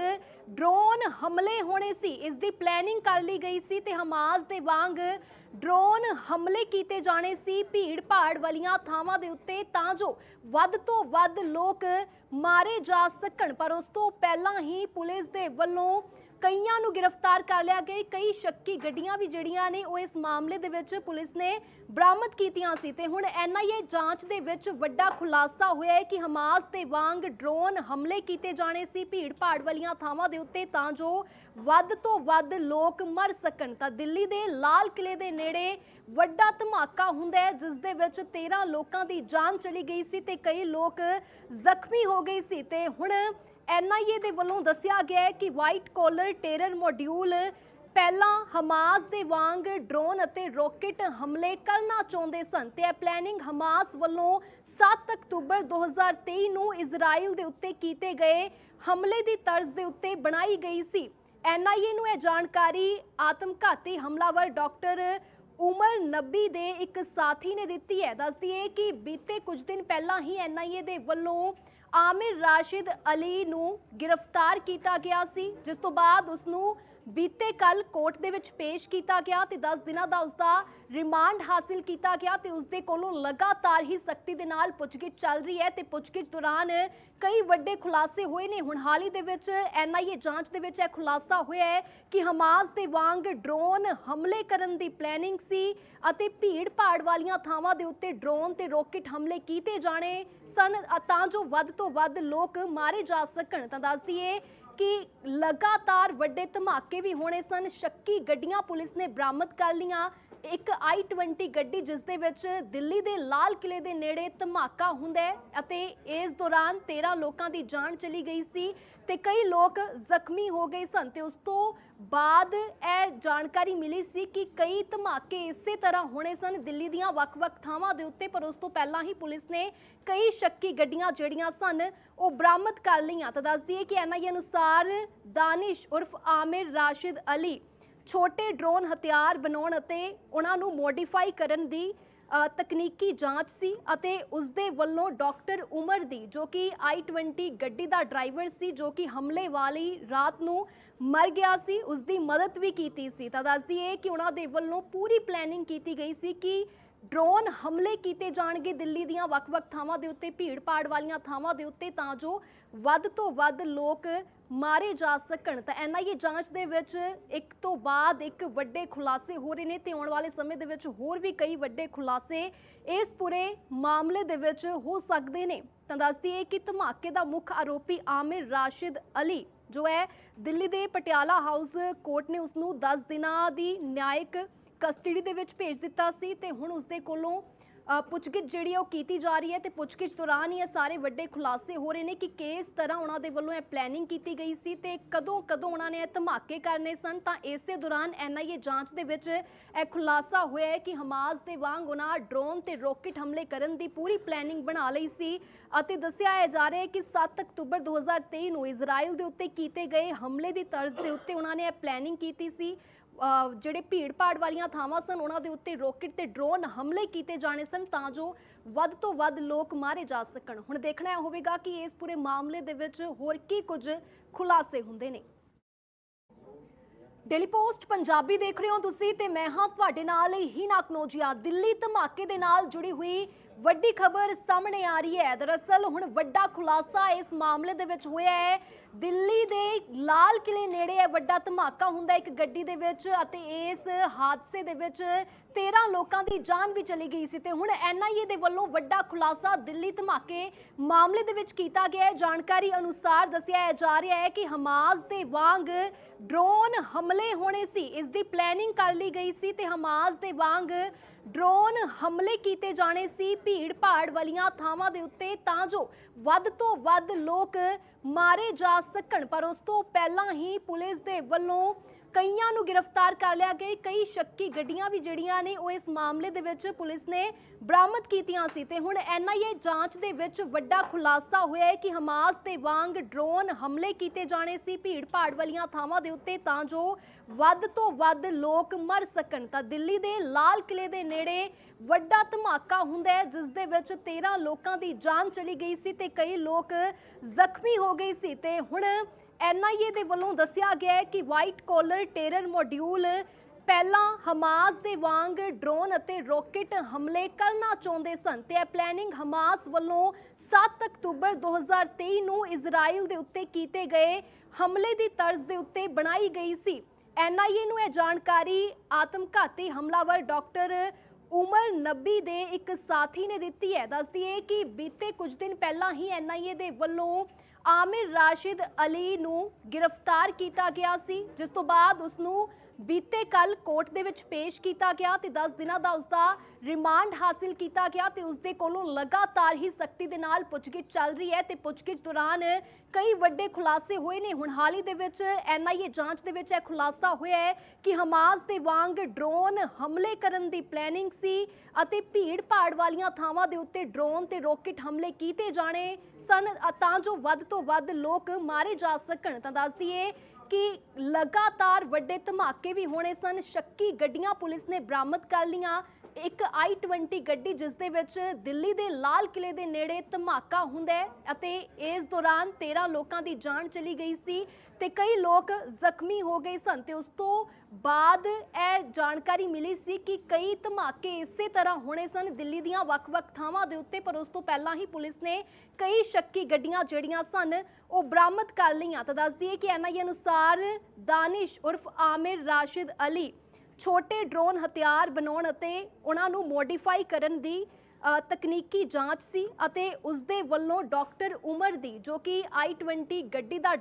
ਡਰੋਨ ਹਮਲੇ ਹੋਣੇ ਸੀ। ਇਸ ਦੀ ਪਲੈਨਿੰਗ ਕਰ ਲਈ ਗਈ ਸੀ ਤੇ ਹਮਾਸ ਦੇ ਵਾਂਗ ਡਰੋਨ ਹਮਲੇ ਕੀਤੇ ਜਾਣੇ ਸੀ। ਭੀੜ ਭਾੜ ਵਾਲੀਆਂ ਥਾਵਾਂ ਦੇ ਉੱਤੇ ਤਾਂ ਜੋ ਵੱਧ ਤੋਂ ਵੱਧ ਲੋਕ ਮਾਰੇ ਜਾ ਸਕਣ ਪਰ ਉਸ ਤੋਂ ਪਹਿਲਾਂ ਹੀ ਪੁਲਿਸ ਦੇ ਵੱਲੋਂ ਕਈਆਂ ਨੂੰ ਗ੍ਰਿਫਤਾਰ ਕਰ ਲਿਆ ਗਿਆ। ਕਈ ਸ਼ੱਕੀ ਗੱਡੀਆਂ ਵੀ ਜਿਹੜੀਆਂ ਨੇ, ਉਹ ਇਸ ਮਾਮਲੇ ਦੇ ਵਿੱਚ ਪੁਲਿਸ ਨੇ ਬਰਾਮਦ ਕੀਤੀਆਂ ਸੀ। ਤੇ ਹੁਣ ਐਨਆਈਏ ਜਾਂਚ ਦੇ ਵਿੱਚ ਵੱਡਾ ਖੁਲਾਸਾ ਹੋਇਆ ਹੈ ਕਿ ਹਮਾਸ ਦੇ ਵਾਂਗ ਡਰੋਨ ਹਮਲੇ ਕੀਤੇ ਜਾਣੇ ਸੀ। ਭੀੜ ਭਾੜ ਵਾਲੀਆਂ ਥਾਵਾਂ ਦੇ ਉੱਤੇ ਤਾਂ ਜੋ ਵੱਧ ਤੋਂ ਵੱਧ ਲੋਕ ਮਰ ਸਕਣ। ਤਾਂ ਦਿੱਲੀ ਦੇ ਲਾਲ ਕਿਲੇ ਦੇ ਨੇੜੇ ਵੱਡਾ ਧਮਾਕਾ ਹੁੰਦਾ ਹੈ, ਜਿਸ ਦੇ ਵਿੱਚ 13 ਲੋਕਾਂ ਦੀ ਜਾਨ ਚਲੀ ਗਈ ਸੀ ਤੇ ਕਈ ਲੋਕ ਜ਼ਖਮੀ ਹੋ ਗਏ ਸੀ। ਤੇ ਹੁਣ ਐਨਆਈਏ ਦੇ ਵੱਲੋਂ ਦੱਸਿਆ ਗਿਆ ਹੈ ਕਿ ਵਾਈਟ ਕਾਲਰ ਟੈਰਰ ਮੋਡਿਊਲ ਪਹਿਲਾਂ ਹਮਾਸ ਦੇ ਵਾਂਗ ਡਰੋਨ ਅਤੇ ਰੋਕਟ ਹਮਲੇ ਕਰਨਾ ਚਾਹੁੰਦੇ ਸਨ ਤੇ ਇਹ ਪਲੈਨਿੰਗ ਹਮਾਸ ਵੱਲੋਂ 7 ਅਕਤੂਬਰ 2023 ਨੂੰ ਇਜ਼ਰਾਈਲ ਦੇ ਉੱਤੇ ਕੀਤੇ ਗਏ ਹਮਲੇ ਦੀ ਤਰਜ਼ ਦੇ ਉੱਤੇ ਬਣਾਈ ਗਈ ਸੀ। ਐਨਆਈਏ ਨੂੰ ਇਹ ਜਾਣਕਾਰੀ ਆਤਮਘਾਤੀ ਹਮਲਾਵਰ ਡਾਕਟਰ ਉਮਰ ਨਬੀ ਦੇ ਇੱਕ ਸਾਥੀ ਨੇ ਦਿੱਤੀ ਹੈ। ਦੱਸਦੀ ਹੈ ਕਿ ਬੀਤੇ ਕੁਝ ਦਿਨ ਪਹਿਲਾਂ ਹੀ ਐਨਆਈਏ ਦੇ ਵੱਲੋਂ ਆਮਿਰ ਰਾਸ਼ਿਦ ਅਲੀ ਨੂੰ ਗ੍ਰਿਫਤਾਰ ਕੀਤਾ ਗਿਆ ਸੀ, ਜਿਸ ਤੋਂ ਬਾਅਦ ਉਸ ਨੂੰ ਬੀਤੇ ਕੱਲ ਕੋਰਟ ਦੇ ਵਿੱਚ ਪੇਸ਼ ਕੀਤਾ ਗਿਆ ਤੇ 10 ਦਿਨਾਂ ਦਾ ਉਸਦਾ ਰਿਮਾਂਡ ਹਾਸਿਲ ਕੀਤਾ ਗਿਆ ਤੇ ਉਸਦੇ ਕੋਲੋਂ ਲਗਾਤਾਰ ਹੀ ਸਖਤੀ ਦੇ ਨਾਲ ਪੁੱਛਗਿੱਛ ਚੱਲ ਰਹੀ ਹੈ ਤੇ ਪੁੱਛਗਿੱਛ ਦੌਰਾਨ ਕਈ ਵੱਡੇ ਖੁਲਾਸੇ ਹੋਏ ਨੇ। ਹੁਣ ਹਾਲ ਹੀ ਦੇ ਵਿੱਚ ਐਨਆਈਏ ਜਾਂਚ ਦੇ ਵਿੱਚ ਇਹ ਖੁਲਾਸਾ ਹੋਇਆ ਹੈ ਕਿ ਹਮਾਸ ਦੇ ਵਾਂਗ ਡਰੋਨ ਹਮਲੇ ਕਰਨ ਦੀ ਪਲੈਨਿੰਗ ਸੀ ਅਤੇ ਭੀੜ ਭਾੜ ਵਾਲੀਆਂ ਥਾਵਾਂ ਦੇ ਉੱਤੇ ਡਰੋਨ ਤੇ ਰੋਕਟ ਹਮਲੇ ਕੀਤੇ ਜਾਣੇ ਸਨ। ਤਾਂ ਜੋ ਵੱਧ ਤੋਂ ਵੱਧ ਲੋਕ ਮਾਰੇ ਜਾ ਸਕਣ। ਤਾਂ ਦੱਸ ਦਈਏ ਕਿ ਲਗਾਤਾਰ ਵੱਡੇ ਧਮਾਕੇ ਵੀ ਹੋਣੇ ਸਨ। ਸ਼ੱਕੀ ਗੱਡੀਆਂ ਪੁਲਿਸ ਨੇ ਬਰਾਮਦ ਕਰ ਲੀਆਂ ਇੱਕ i20 ਗੱਡੀ ਜਿਸ ਦੇ ਵਿੱਚ ਦਿੱਲੀ ਦੇ ਲਾਲ ਕਿਲੇ ਦੇ ਨੇੜੇ ਧਮਾਕਾ ਹੁੰਦਾ ਹੈ ਅਤੇ ਇਸ ਦੌਰਾਨ 13 ਲੋਕਾਂ ਦੀ ਜਾਨ ਚਲੀ ਗਈ ਸੀ ਤੇ ਕਈ ਲੋਕ ਜ਼ਖਮੀ ਹੋ ਗਏ ਸਨ ਤੇ ਉਸ ਤੋਂ ਬਾਅਦ ਇਹ ਜਾਣਕਾਰੀ ਮਿਲੀ ਸੀ ਕਿ ਕਈ ਧਮਾਕੇ ਇਸੇ ਤਰ੍ਹਾਂ ਹੋਣੇ ਸਨ। ਦਿੱਲੀ ਦੀਆਂ ਵੱਖ-ਵੱਖ ਥਾਵਾਂ ਦੇ ਉੱਤੇ, ਪਰ ਉਸ ਤੋਂ ਪਹਿਲਾਂ ਹੀ ਪੁਲਿਸ ਨੇ ਕਈ ਸ਼ੱਕੀ ਗੱਡੀਆਂ ਜਿਹੜੀਆਂ ਸਨ, ਉਹ ਬਰਾਮਦ ਕਰ ਲਈਆਂ। ਤਾਂ ਦੱਸ ਦਈਏ ਕਿ ਐਨਆਈਏ ਅਨੁਸਾਰ ਦਾਨਿਸ਼ ਉਰਫ ਆਮਿਰ ਰਾਸ਼ਿਦ ਅਲੀ ਛੋਟੇ ਡਰੋਨ ਹਥਿਆਰ ਬਣਾਉਣ ਅਤੇ ਉਹਨਾਂ ਨੂੰ ਮੋਡੀਫਾਈ ਕਰਨ ਦੀ ਤਕਨੀਕੀ ਜਾਂਚ ਸੀ ਅਤੇ ਉਸ ਦੇ ਵੱਲੋਂ ਡਾਕਟਰ ਉਮਰ ਦੀ, ਜੋ ਕਿ i20 ਗੱਡੀ ਦਾ ਡਰਾਈਵਰ ਸੀ, ਜੋ ਕਿ ਹਮਲੇ ਵਾਲੀ ਰਾਤ ਨੂੰ ਮਰ ਗਿਆ ਸੀ ਉਸ ਦੀ ਮਦਦ ਵੀ ਕੀਤੀ ਸੀ। ਤਾਂ ਦੱਸ ਦਈਏ ਕਿ ਉਹਨਾਂ ਦੇ ਵੱਲੋਂ ਪੂਰੀ ਪਲੈਨਿੰਗ ਕੀਤੀ ਗਈ ਸੀ ਕਿ ਡਰੋਨ ਹਮਲੇ ਕੀਤੇ ਜਾਣਗੇ ਦਿੱਲੀ ਦੀਆਂ ਵੱਖ-ਵੱਖ ਥਾਵਾਂ ਦੇ ਉੱਤੇ, ਭੀੜ-ਭਾੜ ਵਾਲੀਆਂ ਥਾਵਾਂ ਦੇ ਉੱਤੇ, ਤਾਂ ਜੋ ਵੱਧ ਤੋਂ ਵੱਧ ਲੋਕ ਮਾਰੇ ਜਾ ਸਕਣ। ਤਾਂ ਐਨਆਈਏ ਜਾਂਚ ਦੇ ਵਿੱਚ ਇੱਕ ਤੋਂ ਬਾਅਦ ਇੱਕ ਵੱਡੇ ਖੁਲਾਸੇ ਹੋ ਰਹੇ ਨੇ ਤੇ ਆਉਣ ਵਾਲੇ ਸਮੇਂ ਦੇ ਵਿੱਚ ਹੋਰ ਵੀ ਕਈ ਵੱਡੇ ਖੁਲਾਸੇ ਇਸ ਪੂਰੇ ਮਾਮਲੇ ਦੇ ਵਿੱਚ ਹੋ ਸਕਦੇ ਨੇ। ਤਾਂ ਦੱਸਦੀ ਹੈ ਕਿ ਧਮਾਕੇ ਦਾ ਮੁੱਖ ਆਰੋਪੀ ਆਮਿਰ ਰਾਸ਼ਿਦ ਅਲੀ, ਜੋ ਹੈ ਦਿੱਲੀ ਦੇ ਪਟਿਆਲਾ ਹਾਊਸ ਕੋਰਟ ਨੇ ਉਸ ਨੂੰ 10 ਦਿਨਾਂ ਦੀ ਨਿਆਇਕ ਕਸਟਡੀ ਦੇ ਵਿੱਚ ਭੇਜ ਦਿੱਤਾ ਸੀ ਤੇ ਹੁਣ ਉਸ ਦੇ ਕੋਲੋਂ ਪੁੱਛਗਿੱਛ ਜਿਹੜੀ ਉਹ ਕੀਤੀ ਜਾ ਰਹੀ ਹੈ ਤੇ ਪੁੱਛਗਿੱਛ ਦੌਰਾਨ ਹੀ ਇਹ ਸਾਰੇ ਵੱਡੇ ਖੁਲਾਸੇ ਹੋ ਰਹੇ ਨੇ ਕਿ ਕਿਸ ਤਰ੍ਹਾਂ ਉਹਨਾਂ ਦੇ ਵੱਲੋਂ ਇਹ ਪਲੈਨਿੰਗ ਕੀਤੀ ਗਈ ਸੀ ਤੇ ਕਦੋਂ ਕਦੋਂ ਉਹਨਾਂ ਨੇ ਇਹ ਧਮਾਕੇ ਕਰਨੇ ਸਨ? ਤਾਂ ਇਸੇ ਦੌਰਾਨ ਐਨਆਈਏ ਜਾਂਚ ਦੇ ਵਿੱਚ ਇਹ ਖੁਲਾਸਾ ਹੋਇਆ ਹੈ ਕਿ ਹਮਾਸ ਦੇ ਵਾਂਗ ਉਹਨਾਂ ਡਰੋਨ ਤੇ ਰੋਕਟ ਹਮਲੇ ਕਰਨ ਦੀ ਪੂਰੀ ਪਲੈਨਿੰਗ ਬਣਾ ਲਈ ਸੀ ਅਤੇ ਦੱਸਿਆ ਹੈ ਜਾ ਰਿਹਾ ਹੈ ਕਿ 7 ਅਕਤੂਬਰ 2023 ਨੂੰ ਇਜ਼ਰਾਈਲ ਦੇ ਉੱਤੇ ਕੀਤੇ ਗਏ ਹਮਲੇ ਦੀ ਤਰਜ਼ ਦੇ ਉੱਤੇ ਉਹਨਾਂ ਨੇ ਇਹ ਪਲੈਨਿੰਗ ਕੀਤੀ ਸੀ ਜਿਹੜੇ ਭੀੜ-ਭਾੜ ਵਾਲੀਆਂ ਥਾਵਾਂ ਸਨ, ਉਹਨਾਂ ਦੇ ਉੱਤੇ ਰੋਕਟ ਤੇ ਡਰੋਨ ਹਮਲੇ ਕੀਤੇ ਜਾਣੇ ਸਨ ਤਾਂ ਜੋ ਵੱਧ ਤੋਂ ਵੱਧ ਲੋਕ ਮਾਰੇ ਜਾ ਸਕਣ। ਹੁਣ ਦੇਖਣਾ ਹੋਵੇਗਾ ਕਿ ਇਸ ਪੂਰੇ ਮਾਮਲੇ ਦੇ ਵਿੱਚ ਹੋਰ ਕੀ ਕੁਝ ਖੁਲਾਸੇ ਹੁੰਦੇ ਨੇ। ਡੇਲੀ ਪੋਸਟ ਪੰਜਾਬੀ ਦੇਖ ਰਹੇ ਹੋ ਤੁਸੀਂ ਤੇ ਮੈਂ ਹਾਂ ਤੁਹਾਡੇ ਨਾਲ ਹੀ ਨਾਕਨੋਜੀਆ ਦਿੱਲੀ ਧਮਾਕੇ ਦੇ ਨਾਲ ਜੁੜੀ ਹੋਈ ਵੱਡੀ ਖਬਰ ਸਾਹਮਣੇ ਆ ਰਹੀ ਹੈ। ਦਰਅਸਲ ਹੁਣ ਵੱਡਾ ਖੁਲਾਸਾ ਇਸ ਮਾਮਲੇ ਦੇ ਵਿੱਚ ਹੋਇਆ ਹੈ। ਦਿੱਲੀ ਦੇ ਲਾਲ ਕਿਲੇ ਨੇੜੇ ਇਹ ਵੱਡਾ ਧਮਾਕਾ ਹੁੰਦਾ ਇੱਕ ਗੱਡੀ ਦੇ ਵਿੱਚ ਅਤੇ ਇਸ ਹਾਦਸੇ ਦੇ ਵਿੱਚ 13 ਲੋਕਾਂ ਦੀ ਜਾਨ ਵੀ ਚਲੀ ਗਈ ਸੀ ਤੇ ਹੁਣ ਐਨਆਈਏ ਦੇ ਵੱਲੋਂ ਵੱਡਾ ਖੁਲਾਸਾ ਦਿੱਲੀ ਧਮਾਕੇ ਮਾਮਲੇ ਦੇ ਵਿੱਚ ਕੀਤਾ ਗਿਆ ਹੈ। ਜਾਣਕਾਰੀ ਅਨੁਸਾਰ ਦੱਸਿਆ ਜਾ ਰਿਹਾ ਹੈ ਕਿ ਹਮਾਸ ਦੇ ਵਾਂਗ ਡਰੋਨ ਹਮਲੇ ਹੋਣੇ ਸੀ। ਇਸ ਦੀ ਪਲੈਨਿੰਗ ਕਰ ਲਈ ਗਈ ਸੀ ਤੇ ਹਮਾਸ ਦੇ ਵਾਂਗ ਡਰੋਨ ਹਮਲੇ ਕੀਤੇ ਜਾਣੇ ਸੀ ਭੀੜ ਭਾੜ ਵਾਲੀਆਂ ਥਾਵਾਂ ਦੇ ਉੱਤੇ, ਤਾਂ ਜੋ ਵੱਧ ਤੋਂ ਵੱਧ ਲੋਕ ਮਾਰੇ ਜਾ ਸਕਣ। ਪਰ ਉਸ ਤੋਂ ਪਹਿਲਾਂ ਹੀ ਪੁਲਿਸ ਦੇ ਵੱਲੋਂ ਕਈਆਂ ਨੂੰ ਗ੍ਰਿਫਤਾਰ ਕਰ ਲਿਆ ਗਿਆ। ਕਈ ਸ਼ੱਕੀ ਗੱਡੀਆਂ ਵੀ ਜਿਹੜੀਆਂ ਨੇ, ਉਹ ਇਸ ਮਾਮਲੇ ਦੇ ਵਿੱਚ ਪੁਲਿਸ ਨੇ ਬਰਾਮਦ ਕੀਤੀਆਂ ਸੀ। ਤੇ ਹੁਣ ਐਨਆਈਏ ਜਾਂਚ ਦੇ ਵਿੱਚ ਵੱਡਾ ਖੁਲਾਸਾ ਹੋਇਆ ਹੈ ਕਿ ਹਮਾਸ ਦੇ ਵਾਂਗ ਡਰੋਨ ਹਮਲੇ ਕੀਤੇ ਜਾਣੇ ਸੀ। ਭੀੜ ਭਾੜ ਵਾਲੀਆਂ ਥਾਵਾਂ ਦੇ ਉੱਤੇ ਤਾਂ ਜੋ ਵੱਧ ਤੋਂ ਵੱਧ ਲੋਕ ਮਰ ਸਕਣ। ਤਾਂ ਦਿੱਲੀ ਦੇ ਲਾਲ ਕਿਲੇ ਦੇ ਨੇੜੇ ਵੱਡਾ ਧਮਾਕਾ ਹੁੰਦਾ ਹੈ, ਜਿਸ ਦੇ ਵਿੱਚ 13 ਲੋਕਾਂ ਦੀ ਜਾਨ ਚਲੀ ਗਈ ਸੀ ਤੇ ਕਈ ਲੋਕ ਜ਼ਖਮੀ ਹੋ ਗਏ ਸੀ। ਤੇ ਹੁਣ ਐਨਆਈਏ ਦੇ ਵੱਲੋਂ ਦੱਸਿਆ ਗਿਆ ਹੈ ਕਿ ਵਾਈਟ ਕਾਲਰ ਟੈਰਰ ਮੋਡਿਊਲ ਪਹਿਲਾਂ ਹਮਾਸ ਦੇ ਵਾਂਗ ਡਰੋਨ ਅਤੇ ਰੌਕਟ ਹਮਲੇ ਕਰਨਾ ਚਾਹੁੰਦੇ ਸਨ ਤੇ ਇਹ ਪਲੈਨਿੰਗ ਹਮਾਸ ਵੱਲੋਂ 7 ਅਕਤੂਬਰ 2023 ਨੂੰ ਇਜ਼ਰਾਈਲ ਦੇ ਉੱਤੇ ਕੀਤੇ ਗਏ ਹਮਲੇ ਦੀ ਤਰਜ਼ ਦੇ ਉੱਤੇ ਬਣਾਈ ਗਈ ਸੀ। ਐਨਆਈਏ ਨੂੰ ਇਹ ਜਾਣਕਾਰੀ ਆਤਮਘਾਤੀ ਹਮਲਾਵਰ ਡਾਕਟਰ ਉਮਰ ਨਬੀ ਦੇ ਇੱਕ ਸਾਥੀ ਨੇ ਦਿੱਤੀ ਹੈ। ਦੱਸਦੀ ਹੈ ਕਿ ਬੀਤੇ ਕੁਝ ਦਿਨ ਪਹਿਲਾਂ ਹੀ ਐਨਆਈਏ ਦੇ ਵੱਲੋਂ ਆਮਿਰ ਰਾਸ਼ਿਦ ਅਲੀ ਨੂੰ ਗ੍ਰਿਫਤਾਰ ਕੀਤਾ ਗਿਆ ਸੀ, ਜਿਸ ਤੋਂ ਬਾਅਦ ਉਸ ਨੂੰ ਬੀਤੇ ਕੱਲ ਕੋਰਟ ਦੇ ਵਿੱਚ ਪੇਸ਼ ਕੀਤਾ ਗਿਆ ਤੇ 10 ਦਿਨਾਂ ਦਾ ਉਸ ਦਾ ਰਿਮਾਂਡ ਹਾਸਿਲ ਕੀਤਾ ਗਿਆ ਤੇ ਉਸ ਦੇ ਕੋਲੋਂ ਲਗਾਤਾਰ ਹੀ ਸਖਤੀ ਦੇ ਨਾਲ ਪੁੱਛਗਿੱਛ ਚੱਲ ਰਹੀ ਹੈ ਤੇ ਪੁੱਛਗਿੱਛ ਦੌਰਾਨ ਕਈ ਵੱਡੇ ਖੁਲਾਸੇ ਹੋਏ ਨੇ। ਹੁਣ ਹਾਲ ਹੀ ਦੇ ਵਿੱਚ ਐਨਆਈਏ ਜਾਂਚ ਦੇ ਵਿੱਚ ਇਹ ਖੁਲਾਸਾ ਹੋਇਆ ਹੈ ਕਿ ਹਮਾਸ ਦੇ ਵਾਂਗ ਡਰੋਨ ਹਮਲੇ ਕਰਨ ਦੀ ਪਲੈਨਿੰਗ ਸੀ ਅਤੇ ਭੀੜ ਭਾੜ ਵਾਲੀਆਂ ਥਾਵਾਂ ਦੇ ਉੱਤੇ ਡਰੋਨ ਤੇ ਰੌਕਟ ਹਮਲੇ ਕੀਤੇ ਜਾਣੇ ਸਨ। ਤਾਂ ਜੋ ਵੱਧ ਤੋਂ ਵੱਧ ਲੋਕ ਮਾਰੇ ਜਾ ਸਕਣ। ਤਾਂ ਦੱਸ ਦਈਏ ਕਿ ਲਗਾਤਾਰ ਵੱਡੇ ਧਮਾਕੇ ਵੀ ਹੋਣੇ ਸਨ। ਸ਼ੱਕੀ ਗੱਡੀਆਂ ਪੁਲਿਸ ਨੇ ਬਰਾਮਦ ਕਰ ਲੀਆਂ ਇੱਕ i20 ਗੱਡੀ ਜਿਸ ਦੇ ਵਿੱਚ ਦਿੱਲੀ ਦੇ ਲਾਲ ਕਿਲੇ ਦੇ ਨੇੜੇ ਧਮਾਕਾ ਹੁੰਦਾ ਹੈ ਅਤੇ ਇਸ ਦੌਰਾਨ 13 ਲੋਕਾਂ ਦੀ ਜਾਨ ਚਲੀ ਗਈ ਸੀ। ਤੇ ਕਈ ਲੋਕ ਜ਼ਖਮੀ ਹੋ ਗਏ ਸਨ ਤੇ ਉਸ ਤੋਂ ਬਾਅਦ ਇਹ ਜਾਣਕਾਰੀ ਮਿਲੀ ਸੀ ਕਿ ਕਈ ਧਮਾਕੇ ਇਸੇ ਤਰ੍ਹਾਂ ਹੋਣੇ ਸਨ ਦਿੱਲੀ ਦੀਆਂ ਵੱਖ-ਵੱਖ ਥਾਵਾਂ ਦੇ ਉੱਤੇ, ਪਰ ਉਸ ਤੋਂ ਪਹਿਲਾਂ ਹੀ ਪੁਲਿਸ ਨੇ ਕਈ ਸ਼ੱਕੀ ਗੱਡੀਆਂ ਜਿਹੜੀਆਂ ਸਨ ਉਹ ਬਰਾਮਦ ਕਰ ਲਈਆਂ। ਤਾਂ ਦੱਸਦੀ ਹੈ ਕਿ ਐਨਆਈਏ ਅਨੁਸਾਰ ਦਾਨਿਸ਼ ਉਰਫ ਆਮਿਰ ਰਾਸ਼ਿਦ ਅਲੀ ਛੋਟੇ ਡਰੋਨ ਹਥਿਆਰ ਬਣਾਉਣ ਅਤੇ ਉਹਨਾਂ ਨੂੰ ਮੋਡੀਫਾਈ ਕਰਨ ਦੀ ਤਕਨੀਕੀ ਜਾਂਚ ਸੀ ਅਤੇ ਉਸ ਦੇ ਵੱਲੋਂ ਡਾਕਟਰ ਉਮਰ ਦੀ ਜੋ ਕਿ i20 ਗੱਡੀ ਦਾ